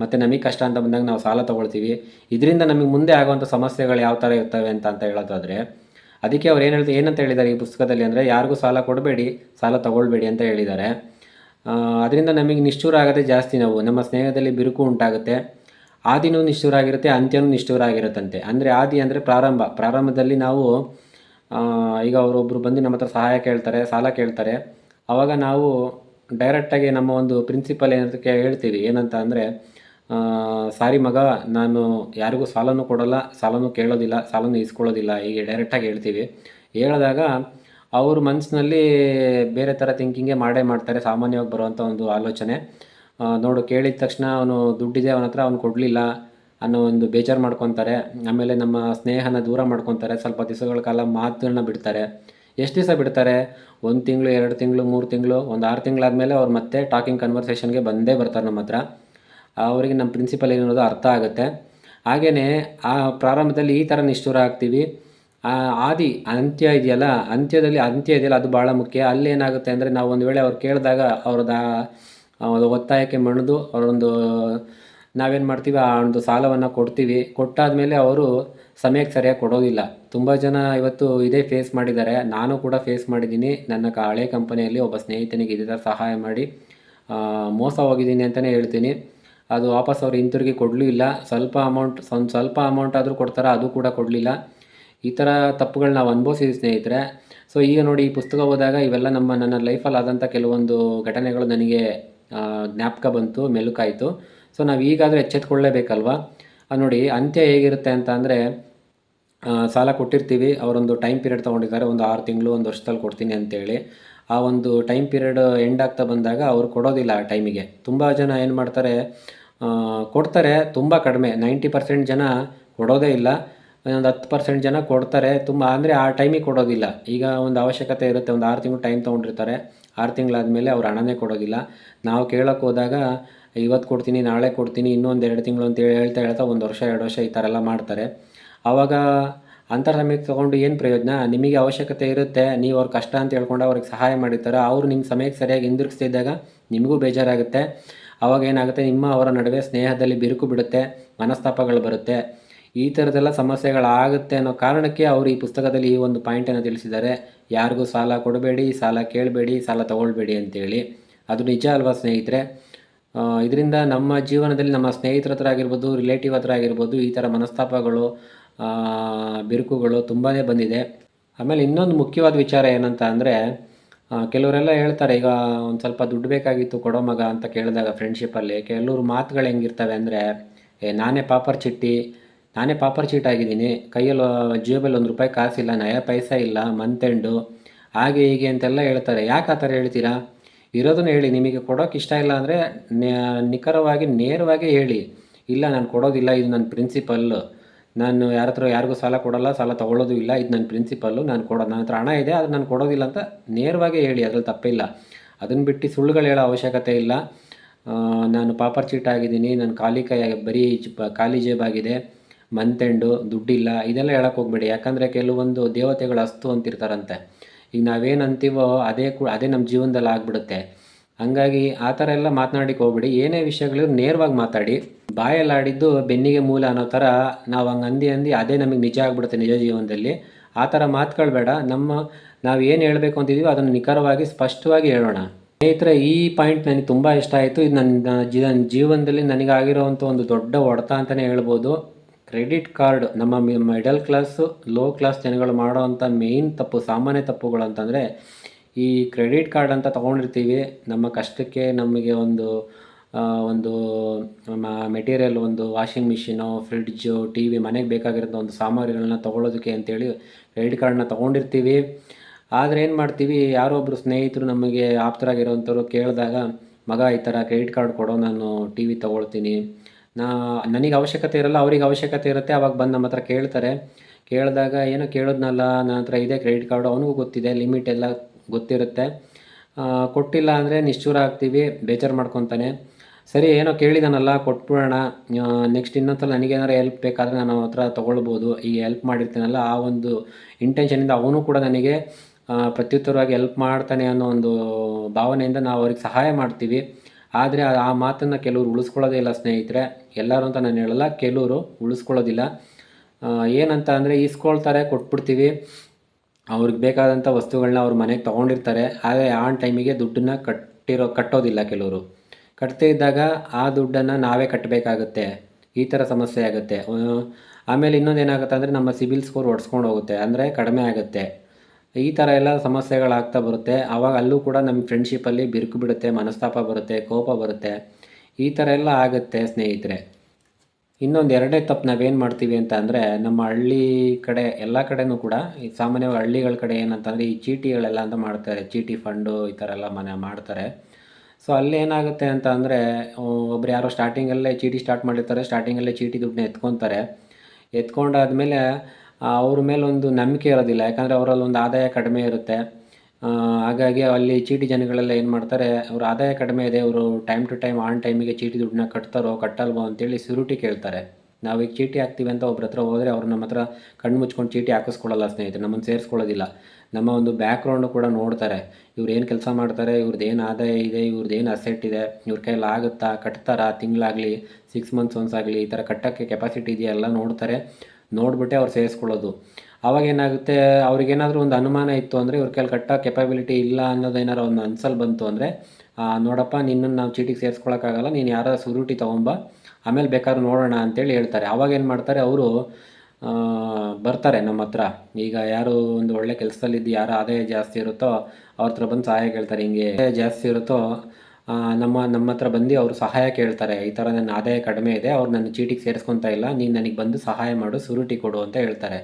ಮತ್ತು ನಮಗೆ ಕಷ್ಟ ಅಂತ ಬಂದಾಗ ನಾವು ಸಾಲ ತೊಗೊಳ್ತೀವಿ. ಇದರಿಂದ ನಮಗೆ ಮುಂದೆ ಆಗುವಂಥ ಸಮಸ್ಯೆಗಳು ಯಾವ ಥರ ಇರ್ತವೆ ಅಂತ ಅಂತ ಹೇಳೋದಾದರೆ, ಅದಕ್ಕೆ ಅವ್ರು ಏನು ಹೇಳ್ತಾರೆ ಏನಂತ ಹೇಳಿದ್ದಾರೆ ಈ ಪುಸ್ತಕದಲ್ಲಿ ಅಂದರೆ, ಯಾರಿಗೂ ಸಾಲ ಕೊಡಬೇಡಿ, ಸಾಲ ತಗೊಳ್ಬೇಡಿ ಅಂತ ಹೇಳಿದ್ದಾರೆ. ಅದರಿಂದ ನಮಗೆ ನಿಷ್ಠೂರ ಆಗೋದೇ ಜಾಸ್ತಿ ನಾವು, ನಮ್ಮ ಸ್ನೇಹದಲ್ಲಿ ಬಿರುಕು ಉಂಟಾಗುತ್ತೆ. ಆದಿನೂ ನಿಷ್ಠೂರ ಆಗಿರುತ್ತೆ ಅಂತ್ಯನೂ ನಿಷ್ಠುರಾಗಿರುತ್ತಂತೆ. ಅಂದರೆ ಆದಿ ಅಂದರೆ ಪ್ರಾರಂಭ. ಪ್ರಾರಂಭದಲ್ಲಿ ನಾವು ಈಗ ಅವರೊಬ್ಬರು ಬಂದು ನಮ್ಮ ಹತ್ರ ಸಹಾಯ ಕೇಳ್ತಾರೆ, ಸಾಲ ಕೇಳ್ತಾರೆ. ಆವಾಗ ನಾವು ಡೈರೆಕ್ಟಾಗಿ ನಮ್ಮ ಒಂದು ಪ್ರಿನ್ಸಿಪಲ್ ಏನಂತ ಹೇಳ್ತೀವಿ. ಏನಂತ ಅಂದರೆ ಸಾರಿ ಮಗ, ನಾನು ಯಾರಿಗೂ ಸಾಲನೂ ಕೊಡೋಲ್ಲ, ಸಾಲನೂ ಕೇಳೋದಿಲ್ಲ, ಸಾಲನೂ ಇಸ್ಕೊಳ್ಳೋದಿಲ್ಲ ಹೀಗೆ ಡೈರೆಕ್ಟಾಗಿ ಹೇಳ್ತೀವಿ. ಹೇಳಿದಾಗ ಅವರು ಮನಸ್ಸಿನಲ್ಲಿ ಬೇರೆ ಥರ ಥಿಂಕಿಂಗೇ ಮಾಡೇ ಮಾಡ್ತಾರೆ, ಸಾಮಾನ್ಯವಾಗಿ ಬರುವಂಥ ಒಂದು ಆಲೋಚನೆ. ನೋಡು, ಕೇಳಿದ ತಕ್ಷಣ ಅವನು ದುಡ್ಡಿದೆ, ಅವನ ಹತ್ರ ಅವ್ನು ಕೊಡಲಿಲ್ಲ ಅನ್ನೋ ಒಂದು ಬೇಜಾರು ಮಾಡ್ಕೊತಾರೆ. ಆಮೇಲೆ ನಮ್ಮ ಸ್ನೇಹನ ದೂರ ಮಾಡ್ಕೊತಾರೆ. ಸ್ವಲ್ಪ ದಿವಸಗಳ ಕಾಲ ಮಾತುಗಳನ್ನ ಬಿಡ್ತಾರೆ. ಎಷ್ಟು ದಿವಸ ಬಿಡ್ತಾರೆ? ಒಂದು ತಿಂಗಳು, ಎರಡು ತಿಂಗಳು, ಮೂರು ತಿಂಗಳು, ಒಂದು ಆರು ತಿಂಗಳಾದಮೇಲೆ ಅವ್ರು ಮತ್ತೆ ಟಾಕಿಂಗ್ ಕನ್ವರ್ಸೇಷನ್ಗೆ ಬಂದೇ ಬರ್ತಾರೆ ನಮ್ಮ ಹತ್ರ. ಅವರಿಗೆ ನಮ್ಮ ಪ್ರಿನ್ಸಿಪಲ್ ಏನಿರೋದು ಅರ್ಥ ಆಗುತ್ತೆ. ಹಾಗೆಯೇ ಆ ಪ್ರಾರಂಭದಲ್ಲಿ ಈ ಥರ ನಿಷ್ಠುರ ಆಗ್ತೀವಿ. ಆ ಆದಿ ಅಂತ್ಯ ಇದೆಯಲ್ಲ, ಅಂತ್ಯದಲ್ಲಿ ಅಂತ್ಯ ಇದೆಯಲ್ಲ, ಅದು ಭಾಳ ಮುಖ್ಯ. ಅಲ್ಲಿ ಏನಾಗುತ್ತೆ ಅಂದರೆ ನಾವು ಒಂದು ವೇಳೆ ಅವ್ರು ಕೇಳಿದಾಗ ಅವ್ರದ್ದು ಅವ್ರ ಒತ್ತಾಯಕ್ಕೆ ಮಣಿದು ಅವರೊಂದು, ನಾವೇನು ಮಾಡ್ತೀವಿ, ಆ ಒಂದು ಸಾಲವನ್ನು ಕೊಡ್ತೀವಿ. ಕೊಟ್ಟಾದಮೇಲೆ ಅವರು ಸಮಯಕ್ಕೆ ಸರಿಯಾಗಿ ಕೊಡೋದಿಲ್ಲ. ತುಂಬ ಜನ ಇವತ್ತು ಇದೇ ಫೇಸ್ ಮಾಡಿದ್ದಾರೆ. ನಾನು ಕೂಡ ಫೇಸ್ ಮಾಡಿದ್ದೀನಿ. ನನ್ನ ಹಳೆ ಕಂಪನಿಯಲ್ಲಿ ಒಬ್ಬ ಸ್ನೇಹಿತನಿಗೆ ಇದೇ ಥರ ಸಹಾಯ ಮಾಡಿ ಮೋಸ ಹೋಗಿದ್ದೀನಿ ಅಂತಲೇ ಹೇಳ್ತೀನಿ. ಅದು ವಾಪಸ್ ಅವ್ರು ಹಿಂತಿರುಗಿ ಕೊಡಲೂ ಇಲ್ಲ. ಸ್ವಲ್ಪ ಅಮೌಂಟ್ ಒಂದು ಸ್ವಲ್ಪ ಅಮೌಂಟ್ ಆದರೂ ಕೊಡ್ತಾರೆ, ಅದು ಕೂಡ ಕೊಡಲಿಲ್ಲ. ಈ ಥರ ತಪ್ಪುಗಳು ನಾವು ಅನುಭವಿಸಿದ್ವಿ ಸ್ನೇಹಿತರೆ. ಸೊ ಈಗ ನೋಡಿ, ಈ ಪುಸ್ತಕ ಓದಿದಾಗ ಇವೆಲ್ಲ ನಮ್ಮ, ನನ್ನ ಲೈಫಲ್ಲಿ ಆದಂಥ ಕೆಲವೊಂದು ಘಟನೆಗಳು ನನಗೆ ಜ್ಞಾಪಕ ಬಂತು, ಮೆಲುಕಾಯಿತು. ಸೊ ನಾವು ಈಗಾದರೂ ಎಚ್ಚೆತ್ಕೊಳ್ಳೇಬೇಕಲ್ವಾ? ನೋಡಿ, ಅಂತ್ಯ ಹೇಗಿರುತ್ತೆ ಅಂತ ಅಂದರೆ ಸಾಲ ಕೊಟ್ಟಿರ್ತೀವಿ, ಅವರೊಂದು ಟೈಮ್ ಪೀರಿಯಡ್ ತೊಗೊಂಡಿದ್ದಾರೆ, ಒಂದು ಆರು ತಿಂಗಳು, ಒಂದು ವರ್ಷದಲ್ಲಿ ಕೊಡ್ತೀನಿ ಅಂತೇಳಿ. ಆ ಒಂದು ಟೈಮ್ ಪೀರಿಯಡ್ ಎಂಡ್ ಆಗ್ತಾ ಬಂದಾಗ ಅವರು ಕೊಡೋದಿಲ್ಲ ಆ ಟೈಮಿಗೆ ತುಂಬ ಜನ ಏನು ಮಾಡ್ತಾರೆ ಕೊಡ್ತಾರೆ, ತುಂಬ ಕಡಿಮೆ. ನೈಂಟಿ ಪರ್ಸೆಂಟ್ ಜನ ಕೊಡೋದೇ ಇಲ್ಲ. ಒಂದು ಹತ್ತು ಪರ್ಸೆಂಟ್ ಜನ ಕೊಡ್ತಾರೆ, ತುಂಬ, ಅಂದರೆ ಆ ಟೈಮಿಗೆ ಕೊಡೋದಿಲ್ಲ. ಈಗ ಒಂದು ಅವಶ್ಯಕತೆ ಇರುತ್ತೆ, ಒಂದು ಆರು ತಿಂಗಳು ಟೈಮ್ ತೊಗೊಂಡಿರ್ತಾರೆ. ಆರು ತಿಂಗಳಾದಮೇಲೆ ಅವ್ರು ಹಣನೇ ಕೊಡೋದಿಲ್ಲ. ನಾವು ಕೇಳೋಕ್ಕೆ ಹೋದಾಗ, ಇವತ್ತು ಕೊಡ್ತೀನಿ, ನಾಳೆ ಕೊಡ್ತೀನಿ, ಇನ್ನೊಂದು ಎರಡು ತಿಂಗಳು ಅಂತ ಹೇಳ್ತಾ ಹೇಳ್ತಾ ಒಂದು ವರ್ಷ, ಎರಡು ವರ್ಷ ಈ ಥರ ಎಲ್ಲ ಮಾಡ್ತಾರೆ. ಆವಾಗ ಅಂಥ ಸಮಯಕ್ಕೆ ತೊಗೊಂಡು ಏನು ಪ್ರಯೋಜನ? ನಿಮಗೆ ಅವಶ್ಯಕತೆ ಇರುತ್ತೆ, ನೀವು ಅವ್ರ ಕಷ್ಟ ಅಂತ ಹೇಳ್ಕೊಂಡು ಅವ್ರಿಗೆ ಸಹಾಯ ಮಾಡಿರ್ತಾರೆ. ಅವರು ನಿಮ್ಮ ಸಮಯಕ್ಕೆ ಸರಿಯಾಗಿ ಹಿಂದಿರುಗಿಸ್ತಿದ್ದಾಗ ನಿಮಗೂ ಬೇಜಾರಾಗುತ್ತೆ. ಆವಾಗ ಏನಾಗುತ್ತೆ? ನಿಮ್ಮ ಅವರ ನಡುವೆ ಸ್ನೇಹದಲ್ಲಿ ಬಿರುಕು ಬಿಡುತ್ತೆ, ಮನಸ್ತಾಪಗಳು ಬರುತ್ತೆ. ಈ ಥರದ್ದೆಲ್ಲ ಸಮಸ್ಯೆಗಳಾಗುತ್ತೆ ಅನ್ನೋ ಕಾರಣಕ್ಕೆ ಅವರು ಈ ಪುಸ್ತಕದಲ್ಲಿ ಈ ಒಂದು ಪಾಯಿಂಟನ್ನು ತಿಳಿಸಿದ್ದಾರೆ. ಯಾರಿಗೂ ಸಾಲ ಕೊಡಬೇಡಿ, ಸಾಲ ಕೇಳಬೇಡಿ, ಸಾಲ ತಗೊಳ್ಬೇಡಿ ಅಂತೇಳಿ. ಅದು ನಿಜ ಅಲ್ವಾ ಸ್ನೇಹಿತರೆ? ಇದರಿಂದ ನಮ್ಮ ಜೀವನದಲ್ಲಿ ನಮ್ಮ ಸ್ನೇಹಿತರ ಹತ್ರ ಆಗಿರ್ಬೋದು ರಿಲೇಟಿವ್ ಹತ್ರ ಆಗಿರ್ಬೋದು ಈ ಥರ ಮನಸ್ತಾಪಗಳು ಬಿರುಕುಗಳು ತುಂಬಾ ಬಂದಿದೆ. ಆಮೇಲೆ ಇನ್ನೊಂದು ಮುಖ್ಯವಾದ ವಿಚಾರ ಏನಂತ ಅಂದರೆ ಕೆಲವರೆಲ್ಲ ಹೇಳ್ತಾರೆ, ಈಗ ಒಂದು ಸ್ವಲ್ಪ ದುಡ್ಡು ಬೇಕಾಗಿತ್ತು ಕೊಡೋ ಮಗ ಅಂತ ಕೇಳಿದಾಗ ಫ್ರೆಂಡ್ಶಿಪ್ಪಲ್ಲಿ ಕೆಲವ್ರ ಮಾತುಗಳು ಹೆಂಗಿರ್ತವೆ? ಅಂದರೆ, ಏ, ನಾನೇ ಪಾಪರ್ ಚಿಟ್ಟಿ ನಾನೇ ಪಾಪರ್ ಚೀಟ್ ಆಗಿದ್ದೀನಿ. ಕೈಯಲ್ಲಿ, ಜೇಬಲ್ಲಿ ಒಂದು ರೂಪಾಯಿ ಕಾಸಿಲ್ಲ, ನಯ ಪೈಸೆ ಇಲ್ಲ ಮಂತ್ ಎಂಡು ಹಾಗೆ ಹೀಗೆ ಅಂತೆಲ್ಲ ಹೇಳ್ತಾರೆ. ಯಾಕೆ ಆ ಥರ ಹೇಳ್ತೀರಾ? ಇರೋದನ್ನು ಹೇಳಿ. ನಿಮಗೆ ಕೊಡೋಕೆ ಇಷ್ಟ ಇಲ್ಲ ಅಂದರೆ ನಿಖರವಾಗಿ, ನೇರವಾಗಿ ಹೇಳಿ. ಇಲ್ಲ, ನಾನು ಕೊಡೋದಿಲ್ಲ, ಇದು ನನ್ನ ಪ್ರಿನ್ಸಿಪಲ್ಲು ನಾನು ಯಾರ ಹತ್ರ ಯಾರಿಗೂ ಸಾಲ ಕೊಡೋಲ್ಲ, ಸಾಲ ತೊಗೊಳ್ಳೋದು ಇಲ್ಲ, ಇದು ನನ್ನ ಪ್ರಿನ್ಸಿಪಲ್ಲು ನಾನು ಕೊಡೋ ನನ್ನ ಹತ್ರ ಹಣ ಇದೆ ಅದು ನಾನು ಕೊಡೋದಿಲ್ಲ ಅಂತ ನೇರವಾಗಿ ಹೇಳಿ. ಅದರಲ್ಲಿ ತಪ್ಪಿಲ್ಲ. ಅದನ್ನು ಬಿಟ್ಟು ಸುಳ್ಳುಗಳು ಹೇಳೋ ಅವಶ್ಯಕತೆ ಇಲ್ಲ. ನಾನು ಪಾಪರ್ ಚೀಟ್ ಆಗಿದ್ದೀನಿ. ನಾನು ಖಾಲಿ ಕೈ ಬರೀ ಖಾಲಿ ಜೇಬಾಗಿದೆ. ಮಂತ್ ಎಂಡು ದುಡ್ಡಿಲ್ಲ, ಇದೆಲ್ಲ ಹೇಳಕ್ಕೆ ಹೋಗ್ಬೇಡಿ. ಯಾಕಂದರೆ ಕೆಲವೊಂದು ದೇವತೆಗಳು ಅಸ್ತು ಅಂತಿರ್ತಾರಂತೆ. ಈಗ ನಾವೇನು ಅಂತೀವೋ ಅದೇ ಕೂ, ಅದೇ ನಮ್ಮ ಜೀವನದಲ್ಲಿ ಆಗ್ಬಿಡುತ್ತೆ. ಹಂಗಾಗಿ ಆ ಥರ ಎಲ್ಲ ಮಾತನಾಡಿಕ್ಕೆ ಹೋಗ್ಬೇಡಿ. ಏನೇ ವಿಷಯಗಳು ನೇರವಾಗಿ ಮಾತಾಡಿ. ಬಾಯಲ್ಲಿ ಆಡಿದ್ದು ಬೆನ್ನಿಗೆ ಮೂಲ ಅನ್ನೋ ಥರ ನಾವು ಹಂಗೆ ಅಂದಿ ಅಂದಿ ಅದೇ ನಮಗೆ ನಿಜ ಆಗ್ಬಿಡುತ್ತೆ ನಿಜ ಜೀವನದಲ್ಲಿ. ಆ ಥರ ಮಾತುಗಳ್ಬೇಡ ನಮ್ಮ, ನಾವು ಏನು ಹೇಳಬೇಕು ಅಂತಿದ್ದೀವೋ ಅದನ್ನು ನಿಖರವಾಗಿ, ಸ್ಪಷ್ಟವಾಗಿ ಹೇಳೋಣ. ಸ್ನೇಹಿತರೆ, ಈ ಪಾಯಿಂಟ್ ನನಗೆ ತುಂಬ ಇಷ್ಟ ಆಯಿತು. ಇದು ನನ್ನ ನನ್ನ ಜೀವನದಲ್ಲಿ ನನಗಾಗಿರೋವಂಥ ಒಂದು ದೊಡ್ಡ ಹೊಡೆತ ಅಂತಲೇ ಹೇಳ್ಬೋದು. ಕ್ರೆಡಿಟ್ ಕಾರ್ಡ್ ನಮ್ಮ ಮಿಡಲ್ ಕ್ಲಾಸು ಲೋ ಕ್ಲಾಸ್ ಜನಗಳು ಮಾಡೋವಂಥ ಮೇಯ್ನ್ ತಪ್ಪು, ಸಾಮಾನ್ಯ ತಪ್ಪುಗಳು ಅಂತಂದರೆ, ಈ ಕ್ರೆಡಿಟ್ ಕಾರ್ಡ್ ಅಂತ ತೊಗೊಂಡಿರ್ತೀವಿ, ನಮ್ಮ ಕಷ್ಟಕ್ಕೆ ನಮಗೆ ಒಂದು ಒಂದು ಮೆಟೀರಿಯಲ್ ಒಂದು washing machine fridge T V ಮನೆಗೆ ಬೇಕಾಗಿರೋಂಥ ಒಂದು ಸಾಮಗ್ರಿಗಳನ್ನ ತೊಗೊಳೋದಕ್ಕೆ ಅಂತೇಳಿ ಕ್ರೆಡಿಟ್ ಕಾರ್ಡನ್ನ ತೊಗೊಂಡಿರ್ತೀವಿ. ಆದರೆ ಏನು ಮಾಡ್ತೀವಿ, ಯಾರೋ ಒಬ್ಬರು ಸ್ನೇಹಿತರು ನಮಗೆ ಆಪ್ತರಾಗಿರೋಂಥವ್ರು ಕೇಳಿದಾಗ, ಮಗ, ಈ ಥರ ಕ್ರೆಡಿಟ್ ಕಾರ್ಡ್ ಕೊಡೋ, ನಾನು ಟಿ ವಿ ತೊಗೊಳ್ತೀನಿ. ನನಗೆ ಅವಶ್ಯಕತೆ ಇರಲ್ಲ, ಅವ್ರಿಗೆ ಅವಶ್ಯಕತೆ ಇರುತ್ತೆ, ಅವಾಗ ಬಂದು ನಮ್ಮ ಹತ್ರ ಕೇಳ್ತಾರೆ. ಕೇಳಿದಾಗ ಏನೋ ಕೇಳೋದ್ನಲ್ಲ ನನ್ನ ಹತ್ರ ಇದೆ ಕ್ರೆಡಿಟ್ ಕಾರ್ಡು, ಅವನಿಗೂ ಗೊತ್ತಿದೆ, ಲಿಮಿಟ್ ಎಲ್ಲ ಗೊತ್ತಿರುತ್ತೆ. ಕೊಟ್ಟಿಲ್ಲ ಅಂದರೆ ನಿಶ್ಚೂರ ಆಗ್ತೀವಿ, ಬೇಜಾರು ಮಾಡ್ಕೊತಾನೆ. ಸರಿ, ಏನೋ ಕೇಳಿದಾನಲ್ಲ, ಕೊಟ್ಬಿಡೋಣ. ನೆಕ್ಸ್ಟ್ ಇನ್ನೊಂದ್ಸಲ ನನಗೇನಾರು ಹೆಲ್ಪ್ ಬೇಕಾದರೆ ನಾನು ಹತ್ರ ತೊಗೊಳ್ಬೋದು. ಈಗ ಹೆಲ್ಪ್ ಮಾಡಿರ್ತೀನಲ್ಲ, ಆ ಒಂದು ಇಂಟೆನ್ಷನಿಂದ ಅವನು ಕೂಡ ನನಗೆ ಪ್ರತ್ಯುತ್ತರವಾಗಿ ಹೆಲ್ಪ್ ಮಾಡ್ತಾನೆ ಅನ್ನೋ ಒಂದು ಭಾವನೆಯಿಂದ ನಾವು ಅವ್ರಿಗೆ ಸಹಾಯ ಮಾಡ್ತೀವಿ. ಆದರೆ ಆ ಮಾತನ್ನು ಕೆಲವರು ಉಳಿಸ್ಕೊಳ್ಳೋದೇ ಇಲ್ಲ ಸ್ನೇಹಿತರೆ. ಎಲ್ಲರೂ ಅಂತ ನಾನು ಹೇಳಲ್ಲ, ಕೆಲವರು ಉಳಿಸ್ಕೊಳ್ಳೋದಿಲ್ಲ. ಏನಂತ ಅಂದರೆ ಈಸ್ಕೊಳ್ತಾರೆ, ಕೊಟ್ಬಿಡ್ತೀವಿ. ಅವ್ರಿಗೆ ಬೇಕಾದಂಥ ವಸ್ತುಗಳನ್ನ ಅವ್ರ ಮನೆಗೆ ತೊಗೊಂಡಿರ್ತಾರೆ. ಆದರೆ ಆನ್ ಟೈಮಿಗೆ ದುಡ್ಡನ್ನು ಕಟ್ಟಿರೋ ಕಟ್ಟೋದಿಲ್ಲ ಕೆಲವರು. ಕಟ್ಟದೇ ಇದ್ದಾಗ ಆ ದುಡ್ಡನ್ನು ನಾವೇ ಕಟ್ಟಬೇಕಾಗುತ್ತೆ ಈ ಥರ ಸಮಸ್ಯೆ ಆಗುತ್ತೆ. ಆಮೇಲೆ ಇನ್ನೊಂದು ಏನಾಗುತ್ತೆ ಅಂದರೆ ನಮ್ಮ ಸಿಬಿಲ್ ಸ್ಕೋರ್ ಒಡ್ಸ್ಕೊಂಡು ಹೋಗುತ್ತೆ. ಅಂದರೆ ಕಡಿಮೆ ಆಗುತ್ತೆ. ಈ ಥರ ಎಲ್ಲ ಸಮಸ್ಯೆಗಳಾಗ್ತಾ ಬರುತ್ತೆ. ಆವಾಗ ಅಲ್ಲೂ ಕೂಡ ನಮ್ಮ ಫ್ರೆಂಡ್ಶಿಪ್ಪಲ್ಲಿ ಬಿರುಕು ಬಿಡುತ್ತೆ, ಮನಸ್ತಾಪ ಬರುತ್ತೆ, ಕೋಪ ಬರುತ್ತೆ. ಈ ಥರ ಎಲ್ಲ ಆಗುತ್ತೆ ಸ್ನೇಹಿತರೆ. ಇನ್ನೊಂದು ಎರಡನೇ ತಪ್ಪು ನಾವೇನು ಮಾಡ್ತೀವಿ ಅಂತ ಅಂದರೆ, ನಮ್ಮ ಹಳ್ಳಿ ಕಡೆ, ಎಲ್ಲ ಕಡೆನೂ ಕೂಡ ಈ ಸಾಮಾನ್ಯವಾಗಿ ಹಳ್ಳಿಗಳ ಕಡೆ ಏನಂತಂದರೆ, ಈ ಚೀಟಿಗಳೆಲ್ಲ ಅಂತ ಮಾಡ್ತಾರೆ. ಚೀಟಿ ಫಂಡು ಈ ಥರ ಎಲ್ಲ ಮನೆ ಮಾಡ್ತಾರೆ. ಸೊ ಅಲ್ಲಿ ಏನಾಗುತ್ತೆ ಅಂತ ಅಂದರೆ ಒಬ್ರು ಯಾರೋ ಸ್ಟಾರ್ಟಿಂಗಲ್ಲೇ ಚೀಟಿ ಸ್ಟಾರ್ಟ್ ಮಾಡಿರ್ತಾರೆ ಸ್ಟಾರ್ಟಿಂಗಲ್ಲೇ ಚೀಟಿ ದುಡ್ಡನ್ನ ಎತ್ಕೊತಾರೆ. ಎತ್ಕೊಂಡಾದ್ಮೇಲೆ ಅವ್ರ ಮೇಲೆ ಒಂದು ನಂಬಿಕೆ ಇರೋದಿಲ್ಲ. ಯಾಕಂದರೆ ಅವರಲ್ಲಿ ಒಂದು ಆದಾಯ ಕಡಿಮೆ ಇರುತ್ತೆ. ಹಾಗಾಗಿ ಅಲ್ಲಿ ಚೀಟಿ ಜನಗಳೆಲ್ಲ ಏನು ಮಾಡ್ತಾರೆ, ಅವ್ರ ಆದಾಯ ಕಡಿಮೆ ಇದೆ, ಅವರು ಟೈಮ್ ಟು ಟೈಮ್ ಆನ್ ಟೈಮಿಗೆ ಚೀಟಿ ದುಡ್ಡನ್ನ ಕಟ್ತಾರೋ, ಕಟ್ಟಲ್ವೋ ಅಂತೇಳಿ ಸಿರುಟಿ ಕೇಳ್ತಾರೆ. ನಾವೀಗ ಚೀಟಿ ಹಾಕ್ತೀವಿ ಅಂತ ಒಬ್ರ ಹತ್ರ ಹೋದರೆ ಅವ್ರು ನಮ್ಮ ಹತ್ರ ಕಣ್ಣು ಮುಚ್ಕೊಂಡು ಚೀಟಿ ಹಾಕಿಸ್ಕೊಳ್ಳಲ್ಲ ಸ್ನೇಹಿತರೆ ನಮ್ಮನ್ನು ಸೇರಿಸ್ಕೊಳ್ಳೋದಿಲ್ಲ. ನಮ್ಮ ಒಂದು ಬ್ಯಾಕ್ಗ್ರೌಂಡು ಕೂಡ ನೋಡ್ತಾರೆ. ಇವ್ರು ಏನು ಕೆಲಸ ಮಾಡ್ತಾರೆ ಇವ್ರದ್ದು ಏನು ಆದಾಯ ಇದೆ ಇವ್ರದ್ದು ಏನು ಅಸೆಟ್ ಇದೆ, ಇವ್ರ ಕೈಯಲ್ಲಿ ಆಗುತ್ತಾ, ಕಟ್ತಾರಾ, ತಿಂಗಳಾಗಲಿ ಸಿಕ್ಸ್ ಮಂತ್ಸ್ ಒನ್ಸ್ ಆಗಲಿ, ಈ ಥರ ಕಟ್ಟೋಕ್ಕೆ ಕೆಪಾಸಿಟಿ ಇದೆಯಾ ಎಲ್ಲ ನೋಡ್ತಾರೆ. ನೋಡ್ಬಿಟ್ಟೆ ಅವ್ರು ಸೇರಿಸ್ಕೊಳ್ಳೋದು. ಅವಾಗ ಏನಾಗುತ್ತೆ, ಅವ್ರಿಗೇನಾದರೂ ಒಂದು ಅನುಮಾನ ಇತ್ತು ಅಂದರೆ ಇವ್ರ ಕೈಲಿ ಕಟ್ಟೋ ಕೆಪಬಿಲಿಟಿ ಇಲ್ಲ ಅನ್ನೋದೇನಾರ ಒಂದು ಅನ್ಸಲ್ ಬಂತು ಅಂದರೆ ನೋಡಪ್ಪ, ನಿನ್ನನ್ನು ನಾವು ಚೀಟಿಗೆ ಸೇರಿಸ್ಕೊಳಕ್ಕಾಗಲ್ಲ, ನೀನು ಯಾರಾದ್ರೂ ಸುರುಟಿ ತೊಗೊಂಬ, ಆಮೇಲೆ ಬೇಕಾದ್ರೂ ನೋಡೋಣ ಅಂತೇಳಿ ಹೇಳ್ತಾರೆ. ಅವಾಗ ಏನು ಮಾಡ್ತಾರೆ, ಅವರು ಬರ್ತಾರೆ ನಮ್ಮ ಹತ್ರ. ಈಗ ಯಾರು ಒಂದು ಒಳ್ಳೆ ಕೆಲಸದಲ್ಲಿದ್ದು, ಯಾರು ಆದಾಯ ಜಾಸ್ತಿ ಇರುತ್ತೋ ಅವ್ರ ಹತ್ರ ಬಂದು ಸಹಾಯ ಕೇಳ್ತಾರೆ, ಹಿಂಗೆ ಜಾಸ್ತಿ ಇರುತ್ತೋ ನಮ್ಮ ನಮ್ಮ ಹತ್ರ ಬಂದು ಅವರು ಸಹಾಯ ಕೇಳ್ತಾರೆ. ಈ ಥರ ನನ್ನ ಆದಾಯ ಕಡಿಮೆ ಇದೆ, ಅವ್ರು ನನ್ನ ಚೀಟಿಗೆ ಸೇರಿಸ್ಕೊತಾ ಇಲ್ಲ, ನೀನು ನನಗೆ ಬಂದು ಸಹಾಯ ಮಾಡು, ಸುರುಟಿ ಕೊಡು ಅಂತ ಹೇಳ್ತಾರೆ.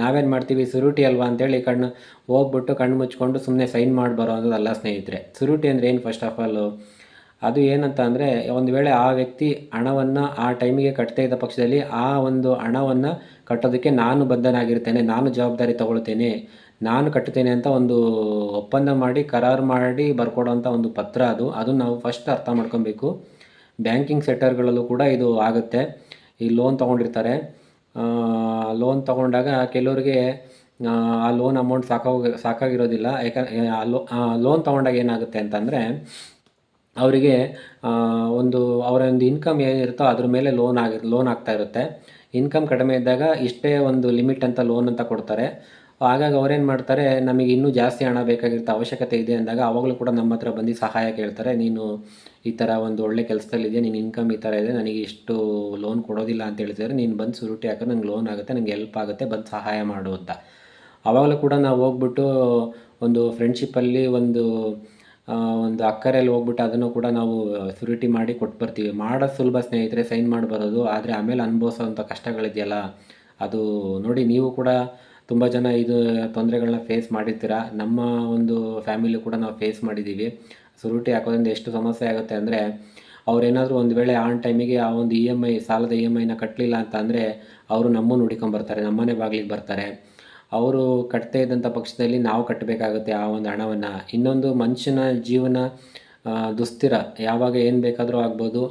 ನಾವೇನು ಮಾಡ್ತೀವಿ? ಸುರುಟಿ ಅಲ್ವಾ ಅಂತೇಳಿ ಕಣ್ಣು ಹೋಗ್ಬಿಟ್ಟು ಕಣ್ಣು ಮುಚ್ಕೊಂಡು ಸುಮ್ಮನೆ ಸೈನ್ ಮಾಡಿ ಬರೋ ಅನ್ನೋದಲ್ಲ ಸ್ನೇಹಿತರೆ. ಸುರುಟಿ ಅಂದರೆ ಏನು ಫಸ್ಟ್ ಆಫ್ ಆಲು ಅದು ಏನಂತ ಅಂದರೆ, ಒಂದು ವೇಳೆ ಆ ವ್ಯಕ್ತಿ ಹಣವನ್ನು ಆ ಟೈಮಿಗೆ ಕಟ್ತಾ ಇದ್ದ ಪಕ್ಷದಲ್ಲಿ ಆ ಒಂದು ಹಣವನ್ನು ಕಟ್ಟೋದಕ್ಕೆ ನಾನು ಬದ್ಧನಾಗಿರ್ತೇನೆ, ನಾನು ಜವಾಬ್ದಾರಿ ತಗೊಳ್ತೇನೆ. ನಾನು ಕಟ್ಟುತ್ತೇನೆ ಅಂತ ಒಂದು ಒಪ್ಪಂದ ಮಾಡಿ, ಕರಾರು ಮಾಡಿ ಬರ್ಕೊಡೋಂಥ ಒಂದು ಪತ್ರ ಅದು. ಅದನ್ನು ನಾವು ಫಸ್ಟ್ ಅರ್ಥ ಮಾಡ್ಕೊಬೇಕು. ಬ್ಯಾಂಕಿಂಗ್ ಸೆಕ್ಟರ್ಗಳಲ್ಲೂ ಕೂಡ ಇದು ಆಗುತ್ತೆ. ಈ ಲೋನ್ ತೊಗೊಂಡಿರ್ತಾರೆ. ಲೋನ್ ತೊಗೊಂಡಾಗ ಕೆಲವರಿಗೆ, ಆ ಲೋನ್ ಅಮೌಂಟ್ ಸಾಕಾಗ, ಸಾಕಾಗಿರೋದಿಲ್ಲ. ಯಾಕಂದ್ರೆ ಆ ಲೋನ್ ತೊಗೊಂಡಾಗ ಏನಾಗುತ್ತೆ ಅಂತಂದರೆ, ಅವರಿಗೆ ಒಂದು, ಅವರ ಒಂದು ಇನ್ಕಮ್ ಏನಿರುತ್ತೋ ಅದ್ರ ಮೇಲೆ ಲೋನ್ ಆಗಿ ಲೋನ್ ಆಗ್ತಾ ಇರುತ್ತೆ. ಇನ್ಕಮ್ ಕಡಿಮೆ ಇದ್ದಾಗ ಇಷ್ಟೇ ಒಂದು ಲಿಮಿಟ್ ಅಂತ ಲೋನ್ ಅಂತ ಕೊಡ್ತಾರೆ. ಹಾಗಾಗಿ ಅವ್ರೇನು ಮಾಡ್ತಾರೆ, ನಮಗೆ ಇನ್ನೂ ಜಾಸ್ತಿ ಹಣ ಬೇಕಾಗಿರ್ತ ಅವಶ್ಯಕತೆ ಇದೆ ಅಂದಾಗ ಅವಾಗಲೂ ಕೂಡ ನಮ್ಮ ಹತ್ರ ಬಂದು ಸಹಾಯ ಕೇಳ್ತಾರೆ, ನೀನು ಈ ಥರ ಒಂದು ಒಳ್ಳೆ ಕೆಲಸದಲ್ಲಿದೆ ನಿನ್ನ ಇನ್ಕಮ್ ಈ ಥರ ಇದೆ, ನನಗೆ ಇಷ್ಟು ಲೋನ್ ಕೊಡೋದಿಲ್ಲ ಅಂತ ಹೇಳ್ತಿದ್ರೆ ನೀನು ಬಂದು ಸುರುಟಿ ಹಾಕೋ, ನಂಗೆ ಲೋನ್ ಆಗುತ್ತೆ, ನಂಗೆ ಹೆಲ್ಪ್ ಆಗುತ್ತೆ, ಬಂದು ಸಹಾಯ ಮಾಡು ಅಂತ. ಆವಾಗಲೂ ಕೂಡ ನಾವು ಹೋಗ್ಬಿಟ್ಟು ಒಂದು ಫ್ರೆಂಡ್ಶಿಪ್ಪಲ್ಲಿ ಒಂದು ಒಂದು ಅಕ್ಕರೆಯಲ್ಲಿ ಹೋಗ್ಬಿಟ್ಟು ಅದನ್ನು ಕೂಡ ನಾವು ಸುರಿಟಿ ಮಾಡಿ ಕೊಟ್ಟು ಬರ್ತೀವಿ. ಮಾಡೋದು ಸುಲಭ ಸ್ನೇಹಿತರೆ, ಸೈನ್ ಮಾಡಿ ಬರೋದು ಆದರೆ ಆಮೇಲೆ ಅನುಭವಿಸೋವಂಥ ಕಷ್ಟಗಳಿದೆಯಲ್ಲ, ಅದು ನೋಡಿ ನೀವು ಕೂಡ ತುಂಬ ಜನ ಇದು ತೊಂದರೆಗಳನ್ನ ಫೇಸ್ ಮಾಡಿರ್ತೀರ? ನಮ್ಮ ಒಂದು ಫ್ಯಾಮಿಲಿ ಕೂಡ ನಾವು ಫೇಸ್ ಮಾಡಿದ್ದೀವಿ ಸುರುಟಿ ಹಾಕೋದ್ರಿಂದ ಎಷ್ಟು ಸಮಸ್ಯೆ ಆಗುತ್ತೆ ಅಂದರೆ, ಅವ್ರೇನಾದರೂ ಒಂದು ವೇಳೆ ಆನ್ ಟೈಮಿಗೆ ಆ ಒಂದು ಇ ಎಂ ಐ ಸಾಲದ ಇ ಎಂ ಐನ ಕಟ್ಟಲಿಲ್ಲ ಅಂತ ಅಂದರೆ, ಅವರು ನಮ್ಮನ್ನು ಹುಡಿಕೊಂಬರ್ತಾರೆ, ನಮ್ಮನೆ ಬಾಗಿಲಿಗೆ ಬರ್ತಾರೆ. ಅವರು ಕಟ್ತಾ ಇದ್ದಂಥ ಪಕ್ಷದಲ್ಲಿ ನಾವು ಕಟ್ಟಬೇಕಾಗುತ್ತೆ ಆ ಒಂದು ಹಣವನ್ನು. ಇನ್ನೊಂದು ಮನುಷ್ಯನ ಜೀವನ ದುಸ್ಥಿರ. ಯಾವಾಗ ಏನು ಬೇಕಾದರೂ ಆಗ್ಬೋದು.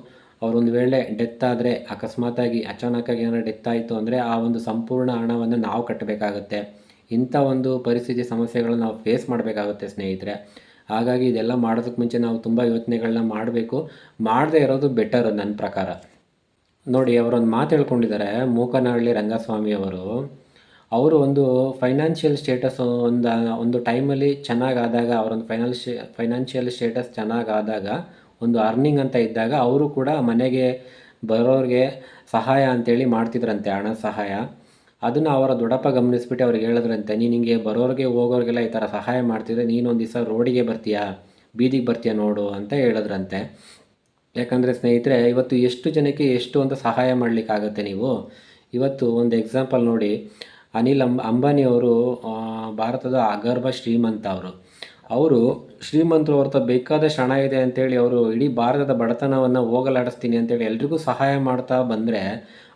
ಅವರೊಂದು ವೇಳೆ ಡೆತ್ ಆದರೆ ಅಕಸ್ಮಾತಾಗಿ ಅಚಾನಕ್ಕಾಗಿ ಏನಾದ್ರು ಡೆತ್ ಆಯಿತು ಅಂದರೆ ಆ ಒಂದು ಸಂಪೂರ್ಣ ಹಣವನ್ನು ನಾವು ಕಟ್ಟಬೇಕಾಗುತ್ತೆ. ಇಂಥ ಒಂದು ಪರಿಸ್ಥಿತಿ ಸಮಸ್ಯೆಗಳನ್ನು ನಾವು ಫೇಸ್ ಮಾಡಬೇಕಾಗುತ್ತೆ ಸ್ನೇಹಿತರೆ. ಹಾಗಾಗಿ ಇದೆಲ್ಲ ಮಾಡೋದಕ್ಕೆ ಮುಂಚೆ ನಾವು ತುಂಬ ಯೋಚನೆಗಳನ್ನ ಮಾಡಬೇಕು. ಮಾಡದೇ ಇರೋದು ಬೆಟರ್ ನನ್ನ ಪ್ರಕಾರ. ನೋಡಿ, ಅವರೊಂದು ಮಾತು ಹೇಳ್ಕೊಂಡಿದ್ದಾರೆ. ಮೂಕನಹಳ್ಳಿ ರಂಗಸ್ವಾಮಿ ಅವರು. ಅವರು ಒಂದು ಫೈನಾನ್ಷಿಯಲ್ ಸ್ಟೇಟಸ್ ಒಂದು ಒಂದು ಟೈಮಲ್ಲಿ ಚೆನ್ನಾಗಾದಾಗ, ಅವರೊಂದು ಫೈನಾನ್ಷಿ ಫೈನಾನ್ಷಿಯಲ್ ಸ್ಟೇಟಸ್ ಚೆನ್ನಾಗಾದಾಗ ಒಂದು ಅರ್ನಿಂಗ್ ಅಂತ ಇದ್ದಾಗ ಅವರು ಕೂಡ ಮನೆಗೆ ಬರೋರಿಗೆ ಸಹಾಯ ಅಂತೇಳಿ ಮಾಡ್ತಿದ್ರಂತೆ ಹಣ ಸಹಾಯ. ಅದನ್ನು ಅವರ ದೊಡ್ಡಪ್ಪ ಗಮನಿಸ್ಬಿಟ್ಟು ಅವ್ರಿಗೆ ಹೇಳಿದ್ರಂತೆ ನೀನು ಹಿಂಗೆ ಬರೋರಿಗೆ ಹೋಗೋರಿಗೆಲ್ಲ ಈ ಥರ ಸಹಾಯ ಮಾಡ್ತಿದ್ರೆ ನೀನೊಂದು ದಿವಸ ರೋಡಿಗೆ ಬರ್ತೀಯಾ ಬೀದಿಗೆ ಬರ್ತೀಯಾ ನೋಡು ಅಂತ ಹೇಳಿದ್ರಂತೆ. ಯಾಕಂದರೆ ಸ್ನೇಹಿತರೆ ಇವತ್ತು ಎಷ್ಟು ಜನಕ್ಕೆ ಎಷ್ಟು ಅಂತ ಸಹಾಯ ಮಾಡಲಿಕ್ಕಾಗತ್ತೆ ನೀವು? ಇವತ್ತು ಒಂದು ಎಕ್ಸಾಂಪಲ್ ನೋಡಿ ಅನಿಲ್ ಅಂಬ ಅಂಬಾನಿಯವರು ಆ, ಭಾರತದ ಅಗರ್ಭ ಶ್ರೀಮಂತ ಅವರು. ಅವರು ಶ್ರೀಮಂತರು ಹೊರತ ಬೇಕಾದ ಶ್ರಣ ಇದೆ ಅಂತೇಳಿ ಅವರು ಇಡೀ ಭಾರತದ ಬಡತನವನ್ನು ಹೋಗಲಾಡಿಸ್ತೀನಿ ಅಂತೇಳಿ ಎಲ್ರಿಗೂ ಸಹಾಯ ಮಾಡ್ತಾ ಬಂದರೆ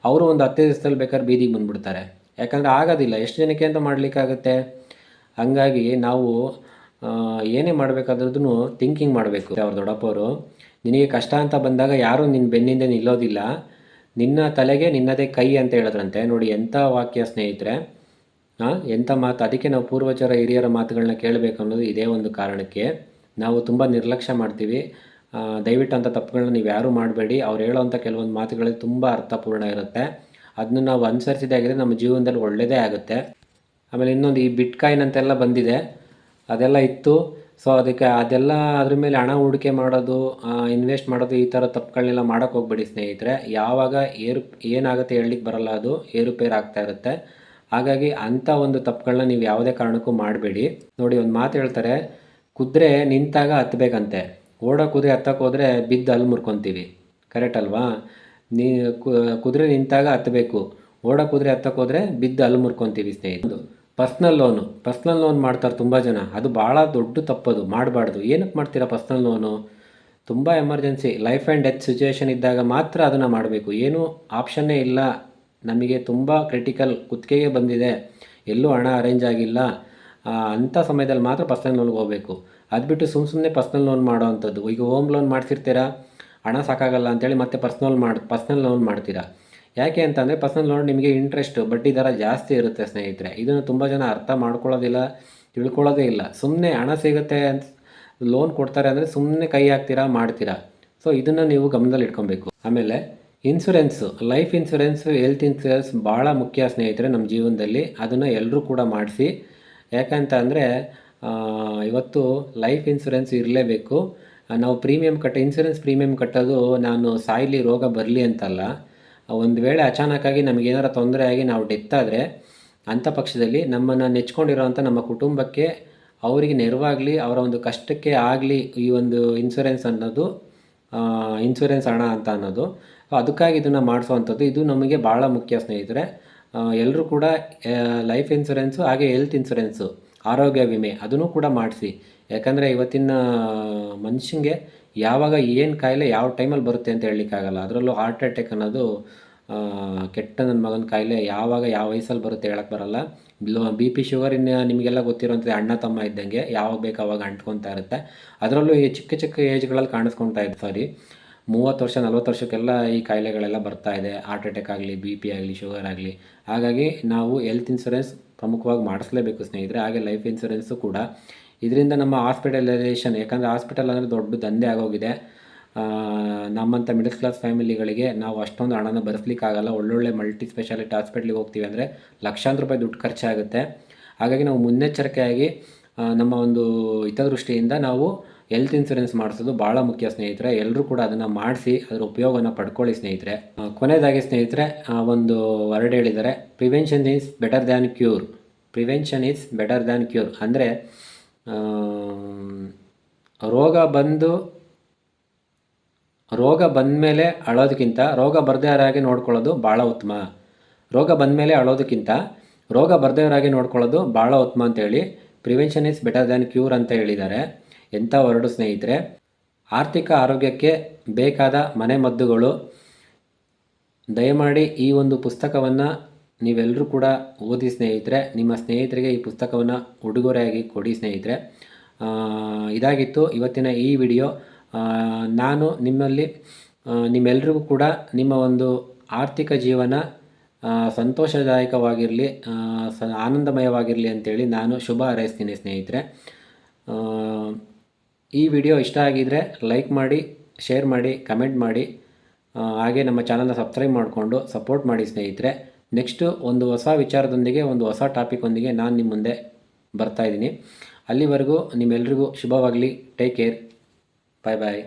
ಅವರು ಒಂದು ಹತ್ತೇ ದಿವಸದಲ್ಲಿ ಬೇಕಾದ್ರೆ ಬೀದಿಗೆ ಬಂದುಬಿಡ್ತಾರೆ. ಯಾಕಂದರೆ ಆಗೋದಿಲ್ಲ, ಎಷ್ಟು ಜನಕ್ಕೆ ಅಂತ ಮಾಡಲಿಕ್ಕಾಗುತ್ತೆ? ಹಂಗಾಗಿ ನಾವು ಏನೇ ಮಾಡಬೇಕಾದ್ರೂ ಥಿಂಕಿಂಗ್ ಮಾಡಬೇಕು. ಅವ್ರ ದೊಡ್ಡಪ್ಪವರು, ನಿನಗೆ ಕಷ್ಟ ಅಂತ ಬಂದಾಗ ಯಾರೂ ನಿನ್ನ ಬೆನ್ನಿಂದ ನಿಲ್ಲೋದಿಲ್ಲ. ನಿನ್ನ ತಲೆಗೆ ನಿನ್ನದೇ ಕೈ ಅಂತ ಹೇಳಿದ್ರಂತೆ. ನೋಡಿ ಎಂಥ ವಾಕ್ಯ ಸ್ನೇಹಿತರೆ. ಎಂಥ ಮಾತು? ಅದಕ್ಕೆ ನಾವು ಪೂರ್ವಜರ ಹಿರಿಯರ ಮಾತುಗಳನ್ನ ಕೇಳಬೇಕು ಅನ್ನೋದು ಇದೇ ಒಂದು ಕಾರಣಕ್ಕೆ. ನಾವು ತುಂಬ ನಿರ್ಲಕ್ಷ್ಯ ಮಾಡ್ತೀವಿ. ದಯವಿಟ್ಟು ಅಂಥ ತಪ್ಪುಗಳನ್ನ ನೀವು ಯಾರೂ ಮಾಡಬೇಡಿ. ಅವ್ರು ಹೇಳೋವಂಥ ಕೆಲವೊಂದು ಮಾತುಗಳು ತುಂಬ ಅರ್ಥಪೂರ್ಣ ಇರುತ್ತೆ. ಅದನ್ನು ನಾವು ಅನುಸರಿಸಿದೆ ಆಗಿದ್ರೆ ನಮ್ಮ ಜೀವನದಲ್ಲಿ ಒಳ್ಳೆಯದೇ ಆಗುತ್ತೆ. ಆಮೇಲೆ ಇನ್ನೊಂದು ಈ ಬಿಟ್ ಕಾಯಿನ್ ಅಂತೆಲ್ಲ ಬಂದಿದೆ. ಅದೆಲ್ಲ ಇತ್ತು. ಸೊ, ಅದಕ್ಕೆ ಅದೆಲ್ಲ ಅದ್ರ ಮೇಲೆ ಹಣ ಹೂಡಿಕೆ ಮಾಡೋದು ಇನ್ವೆಸ್ಟ್ ಮಾಡೋದು ಈ ಥರ ತಪ್ಪುಗಳನ್ನೆಲ್ಲ ಮಾಡೋಕ್ಕೆ ಹೋಗ್ಬೇಡಿ ಸ್ನೇಹಿತರೆ. ಯಾವಾಗ ಏರು, ಏನಾಗುತ್ತೆ ಹೇಳಲಿಕ್ಕೆ ಬರಲ್ಲ ಅದು. ಏರುಪೇರು ಆಗ್ತಾ ಇರುತ್ತೆ. ಹಾಗಾಗಿ ಅಂಥ ಒಂದು ತಪ್ಪುಗಳನ್ನ ನೀವು ಯಾವುದೇ ಕಾರಣಕ್ಕೂ ಮಾಡಬೇಡಿ. ನೋಡಿ, ಒಂದು ಮಾತು ಹೇಳ್ತಾರೆ, ಕುದುರೆ ನಿಂತಾಗ ಹತ್ತಬೇಕಂತೆ ಓಡೋ ಕುದುರೆ ಹತ್ತಕ್ಕೆ ಹೋದರೆ ಬಿದ್ದು ಅಲ್ಲಿ ಮುರ್ಕೊತೀವಿ. ಕರೆಕ್ಟ್ ಅಲ್ವಾ? ನೀ ಕುದುರೆ ನಿಂತಾಗ ಹತ್ತಬೇಕು ಓಡೋ ಕುದುರೆ ಹತ್ತಕ್ಕೆ ಹೋದರೆ ಬಿದ್ದು ಅಲ್ಲಿ ಮುರ್ಕೊತೀವಿ ಸ್ನೇಹಿತರು. ಪರ್ಸ್ನಲ್ ಲೋನು ಪರ್ಸ್ನಲ್ ಲೋನ್ ಮಾಡ್ತಾರೆ ತುಂಬ ಜನ. ಅದು ಭಾಳ ದೊಡ್ಡ ತಪ್ಪದು. ಮಾಡಬಾರ್ದು. ಏನಕ್ಕೆ ಮಾಡ್ತೀರಾ ಪರ್ಸ್ನಲ್ ಲೋನು ತುಂಬ emergency life and death situation ಇದ್ದಾಗ ಮಾತ್ರ ಅದನ್ನು ಮಾಡಬೇಕು. ಏನೂ ಆಪ್ಷನ್ನೇ ಇಲ್ಲ. ನಮಗೆ ತುಂಬ ಕ್ರಿಟಿಕಲ್ ಕುತ್ತಿಗೆಗೆ ಬಂದಿದೆ. ಎಲ್ಲೂ ಹಣ ಅರೇಂಜ್ ಆಗಿಲ್ಲ. ಅಂಥ ಸಮಯದಲ್ಲಿ ಮಾತ್ರ ಪರ್ಸ್ನಲ್ ಲೋನ್ಗೆ ಹೋಗಬೇಕು. ಅದು ಬಿಟ್ಟು ಸುಮ್ಮ ಸುಮ್ಮನೆ ಪರ್ಸ್ನಲ್ ಲೋನ್ ಮಾಡೋ ಅಂಥದ್ದು ಈಗ ಹೋಮ್ ಲೋನ್ ಮಾಡ್ತಿರ್ತೀರಾ ಹಣ ಸಾಕಾಗಲ್ಲ ಅಂತೇಳಿ ಮತ್ತೆ ಪರ್ಸ್ನಲ್ ಮಾಡಿ ಪರ್ಸ್ನಲ್ ಲೋನ್ ಮಾಡ್ತೀರಾ? ಯಾಕೆ ಅಂತಂದರೆ ಪರ್ಸ್ನಲ್ ಲೋನ್ ನಿಮಗೆ ಇಂಟ್ರೆಸ್ಟ್ ಬಡ್ಡಿ ದರ ಜಾಸ್ತಿ ಇರುತ್ತೆ ಸ್ನೇಹಿತರೆ. ಇದನ್ನು ತುಂಬ ಜನ ಅರ್ಥ ಮಾಡ್ಕೊಳ್ಳೋದಿಲ್ಲ, ತಿಳ್ಕೊಳ್ಳೋದೇ ಇಲ್ಲ. ಸುಮ್ಮನೆ ಹಣ ಸಿಗುತ್ತೆ ಅಂತ ಲೋನ್ ಕೊಡ್ತಾರೆ ಅಂದರೆ ಸುಮ್ಮನೆ ಕೈ ಹಾಕ್ತೀರಾ, ಮಾಡ್ತೀರಾ? ಸೊ ಇದನ್ನು ನೀವು ಗಮನದಲ್ಲಿ ಇಟ್ಕೊಬೇಕು ಆಮೇಲೆ insurance life insurance health insurance ಭಾಳ ಮುಖ್ಯ ಸ್ನೇಹಿತರೆ ನಮ್ಮ ಜೀವನದಲ್ಲಿ. ಅದನ್ನು ಎಲ್ಲರೂ ಕೂಡ ಮಾಡಿಸಿ. ಯಾಕಂತ ಅಂದರೆ ಇವತ್ತು ಲೈಫ್ ಇನ್ಸೂರೆನ್ಸ್ ಇರಲೇಬೇಕು. ನಾವು ಪ್ರೀಮಿಯಂ ಕಟ್ಟ ಇನ್ಸೂರೆನ್ಸ್ ಪ್ರೀಮಿಯಂ ಕಟ್ಟೋದು ನಾನು ಸಾಯಲಿ ರೋಗ ಬರಲಿ ಅಂತಲ್ಲ. ಒಂದು ವೇಳೆ ಅಚಾನಕ್ಕಾಗಿ ನಮಗೇನಾರ ತೊಂದರೆ ಆಗಿ ನಾವು ಡೆತ್ ಆದರೆ ಅಂಥ ಪಕ್ಷದಲ್ಲಿ ನಮ್ಮನ್ನು ನೆಚ್ಕೊಂಡಿರೋವಂಥ ನಮ್ಮ ಕುಟುಂಬಕ್ಕೆ ಅವರಿಗೆ ನೆರವಾಗಲಿ, ಅವರ ಒಂದು ಕಷ್ಟಕ್ಕೆ ಆಗಲಿ ಈ ಒಂದು ಇನ್ಸೂರೆನ್ಸ್ ಅನ್ನೋದು ಇನ್ಸೂರೆನ್ಸ್ ಹಣ ಅಂತ ಅನ್ನೋದು. ಅದಕ್ಕಾಗಿ ಇದನ್ನು ಮಾಡಿಸುವಂಥದ್ದು ಇದು ನಮಗೆ ಭಾಳ ಮುಖ್ಯ ಸ್ನೇಹಿತರೆ. ಎಲ್ಲರೂ ಕೂಡ ಲೈಫ್ ಇನ್ಸೂರೆನ್ಸು ಹಾಗೆ ಹೆಲ್ತ್ ಇನ್ಸೂರೆನ್ಸು ಆರೋಗ್ಯ ವಿಮೆ ಅದನ್ನು ಕೂಡ ಮಾಡಿಸಿ. ಯಾಕಂದರೆ ಇವತ್ತಿನ ಮನುಷ್ಯನಿಗೆ ಯಾವಾಗ ಏನು ಕಾಯಿಲೆ ಯಾವ ಟೈಮಲ್ಲಿ ಬರುತ್ತೆ ಅಂತ ಹೇಳಲಿಕ್ಕಾಗಲ್ಲ ಅದರಲ್ಲೂ ಹಾರ್ಟ್ ಅಟ್ಯಾಕ್ ಅನ್ನೋದು ಕೆಟ್ಟ ನನ್ನ ಮಗನ ಕಾಯಿಲೆ ಯಾವಾಗ ಯಾವ ವಯಸ್ಸಲ್ಲಿ ಬರುತ್ತೆ ಹೇಳಕ್ಕೆ ಬರಲ್ಲ. ಬಿ ಪಿ ಶುಗರ್ ಇನ್ನು ನಿಮಗೆಲ್ಲ ಗೊತ್ತಿರೋಂಥದ್ದು ಅಣ್ಣ ತಮ್ಮ ಇದ್ದಂಗೆ ಯಾವಾಗ ಬೇಕು ಅವಾಗ ಅಂಟ್ಕೊತಾ ಇರುತ್ತೆ. ಅದರಲ್ಲೂ ಈ ಚಿಕ್ಕ ಚಿಕ್ಕ ಏಜ್ಗಳಲ್ಲಿ ಕಾಣಿಸ್ಕೊತಾ ಇದೆ ಸಾರಿ. ಮೂವತ್ತು ವರ್ಷ, ನಲ್ವತ್ತು ವರ್ಷಕ್ಕೆಲ್ಲ ಈ ಕಾಯಿಲೆಗಳೆಲ್ಲ ಬರ್ತಾ ಇದೆ. ಹಾರ್ಟ್ ಅಟ್ಯಾಕ್ ಆಗಲಿ ಬಿ ಪಿ ಆಗಲಿ ಶುಗರ್ ಆಗಲಿ. ಹಾಗಾಗಿ ನಾವು ಹೆಲ್ತ್ ಇನ್ಸೂರೆನ್ಸ್ ಪ್ರಮುಖವಾಗಿ ಮಾಡಿಸ್ಲೇಬೇಕು ಸ್ನೇಹಿತರೆ. ಹಾಗೆ ಲೈಫ್ ಇನ್ಸೂರೆನ್ಸು ಕೂಡ. ಇದರಿಂದ ನಮ್ಮ ಹಾಸ್ಪಿಟಲೈಸೇಷನ್ ಯಾಕಂದರೆ ಹಾಸ್ಪಿಟಲ್ ಅಂದರೆ ದೊಡ್ಡ ದಂಧೆ ಆಗೋಗಿದೆ. ನಮ್ಮಂಥ ಮಿಡಲ್ ಕ್ಲಾಸ್ ಫ್ಯಾಮಿಲಿಗಳಿಗೆ ನಾವು ಅಷ್ಟೊಂದು ಹಣನ ಭರಿಸ್ಲಿಕ್ಕಾಗಲ್ಲ ಒಳ್ಳೊಳ್ಳೆ ಮಲ್ಟಿ ಸ್ಪೆಷಾಲಿಟಿ ಹಾಸ್ಪಿಟ್ಲಿಗೆ ಹೋಗ್ತೀವಿ ಅಂದರೆ ಲಕ್ಷಾಂತರ ರೂಪಾಯಿ ದುಡ್ಡು ಖರ್ಚಾಗುತ್ತೆ. ಹಾಗಾಗಿ ನಾವು ಮುನ್ನೆಚ್ಚರಿಕೆಯಾಗಿ ನಮ್ಮ ಒಂದು ಹಿತದೃಷ್ಟಿಯಿಂದ ನಾವು ಹೆಲ್ತ್ ಇನ್ಸೂರೆನ್ಸ್ ಮಾಡಿಸೋದು ಭಾಳ ಮುಖ್ಯ ಸ್ನೇಹಿತರೆ. ಎಲ್ಲರೂ ಕೂಡ ಅದನ್ನು ಮಾಡಿಸಿ ಅದರ ಉಪಯೋಗನ ಪಡ್ಕೊಳ್ಳಿ ಸ್ನೇಹಿತರೆ. ಕೊನೆಯದಾಗಿ ಸ್ನೇಹಿತರೆ ಒಂದು ವರ್ಡ್ ಹೇಳಿದ್ದಾರೆ. Prevention is better than cure prevention is better than cure ಅಂದರೆ ರೋಗ ಬಂದು, ರೋಗ ಬಂದ ಮೇಲೆ ಅಳೋದಕ್ಕಿಂತ, ರೋಗ ಬರದೇ ಹಾಗೆ ನೋಡ್ಕೊಳ್ಳೋದು ಭಾಳ ಉತ್ತಮ. ರೋಗ ಬಂದಮೇಲೆ ಅಳೋದಕ್ಕಿಂತ, ರೋಗ ಬರದೇ ಹಾಗೆ ನೋಡ್ಕೊಳ್ಳೋದು ಭಾಳ ಉತ್ತಮ ಅಂತೇಳಿ prevention is better than cure ಅಂತ ಹೇಳಿದ್ದಾರೆ. ಎಂಥ ಹೊರಡು ಸ್ನೇಹಿತರೆ, ಆರ್ಥಿಕ ಆರೋಗ್ಯಕ್ಕೆ ಬೇಕಾದ ಮನೆಮದ್ದುಗಳು ದಯಮಾಡಿ ಈ ಒಂದು ಪುಸ್ತಕವನ್ನು ನೀವೆಲ್ಲರೂ ಕೂಡ ಓದಿ ಸ್ನೇಹಿತರೆ, ನಿಮ್ಮ ಸ್ನೇಹಿತರಿಗೆ ಈ ಪುಸ್ತಕವನ್ನು ಉಡುಗೊರೆಯಾಗಿ ಕೊಡಿ ಸ್ನೇಹಿತರೆ. ಇದಾಗಿತ್ತು ಇವತ್ತಿನ ಈ ವಿಡಿಯೋ. ನಾನು ನಿಮ್ಮಲ್ಲಿ ನಿಮ್ಮೆಲ್ರಿಗೂ ಕೂಡ ನಿಮ್ಮ ಒಂದು ಆರ್ಥಿಕ ಜೀವನ ಸಂತೋಷದಾಯಕವಾಗಿರಲಿ ಸ, ಆನಂದಮಯವಾಗಿರಲಿ ಅಂತೇಳಿ ನಾನು ಶುಭ ಹಾರೈಸ್ತೀನಿ ಸ್ನೇಹಿತರೆ. ಈ ವಿಡಿಯೋ ಇಷ್ಟ ಆಗಿದ್ದರೆ ಲೈಕ್ ಮಾಡಿ, ಶೇರ್ ಮಾಡಿ, ಕಮೆಂಟ್ ಮಾಡಿ ಹಾಗೆ ನಮ್ಮ ಚಾನಲ್ನ ಸಬ್ಸ್ಕ್ರೈಬ್ ಮಾಡಿಕೊಂಡು ಸಪೋರ್ಟ್ ಮಾಡಿ ಸ್ನೇಹಿತರೆ. ನೆಕ್ಸ್ಟು ಒಂದು ಹೊಸ ವಿಚಾರದೊಂದಿಗೆ, ಒಂದು ಹೊಸ ಟಾಪಿಕ್ಕೊಂದಿಗೆ ನಾನು ನಿಮ್ಮ ಮುಂದೆ ಬರ್ತಾಯಿದ್ದೀನಿ ಅಲ್ಲಿವರೆಗೂ ನಿಮ್ಮೆಲ್ರಿಗೂ ಶುಭವಾಗಲಿ. ಟೇಕ್ ಕೇರ್ ಬಾಯ್ ಬಾಯ್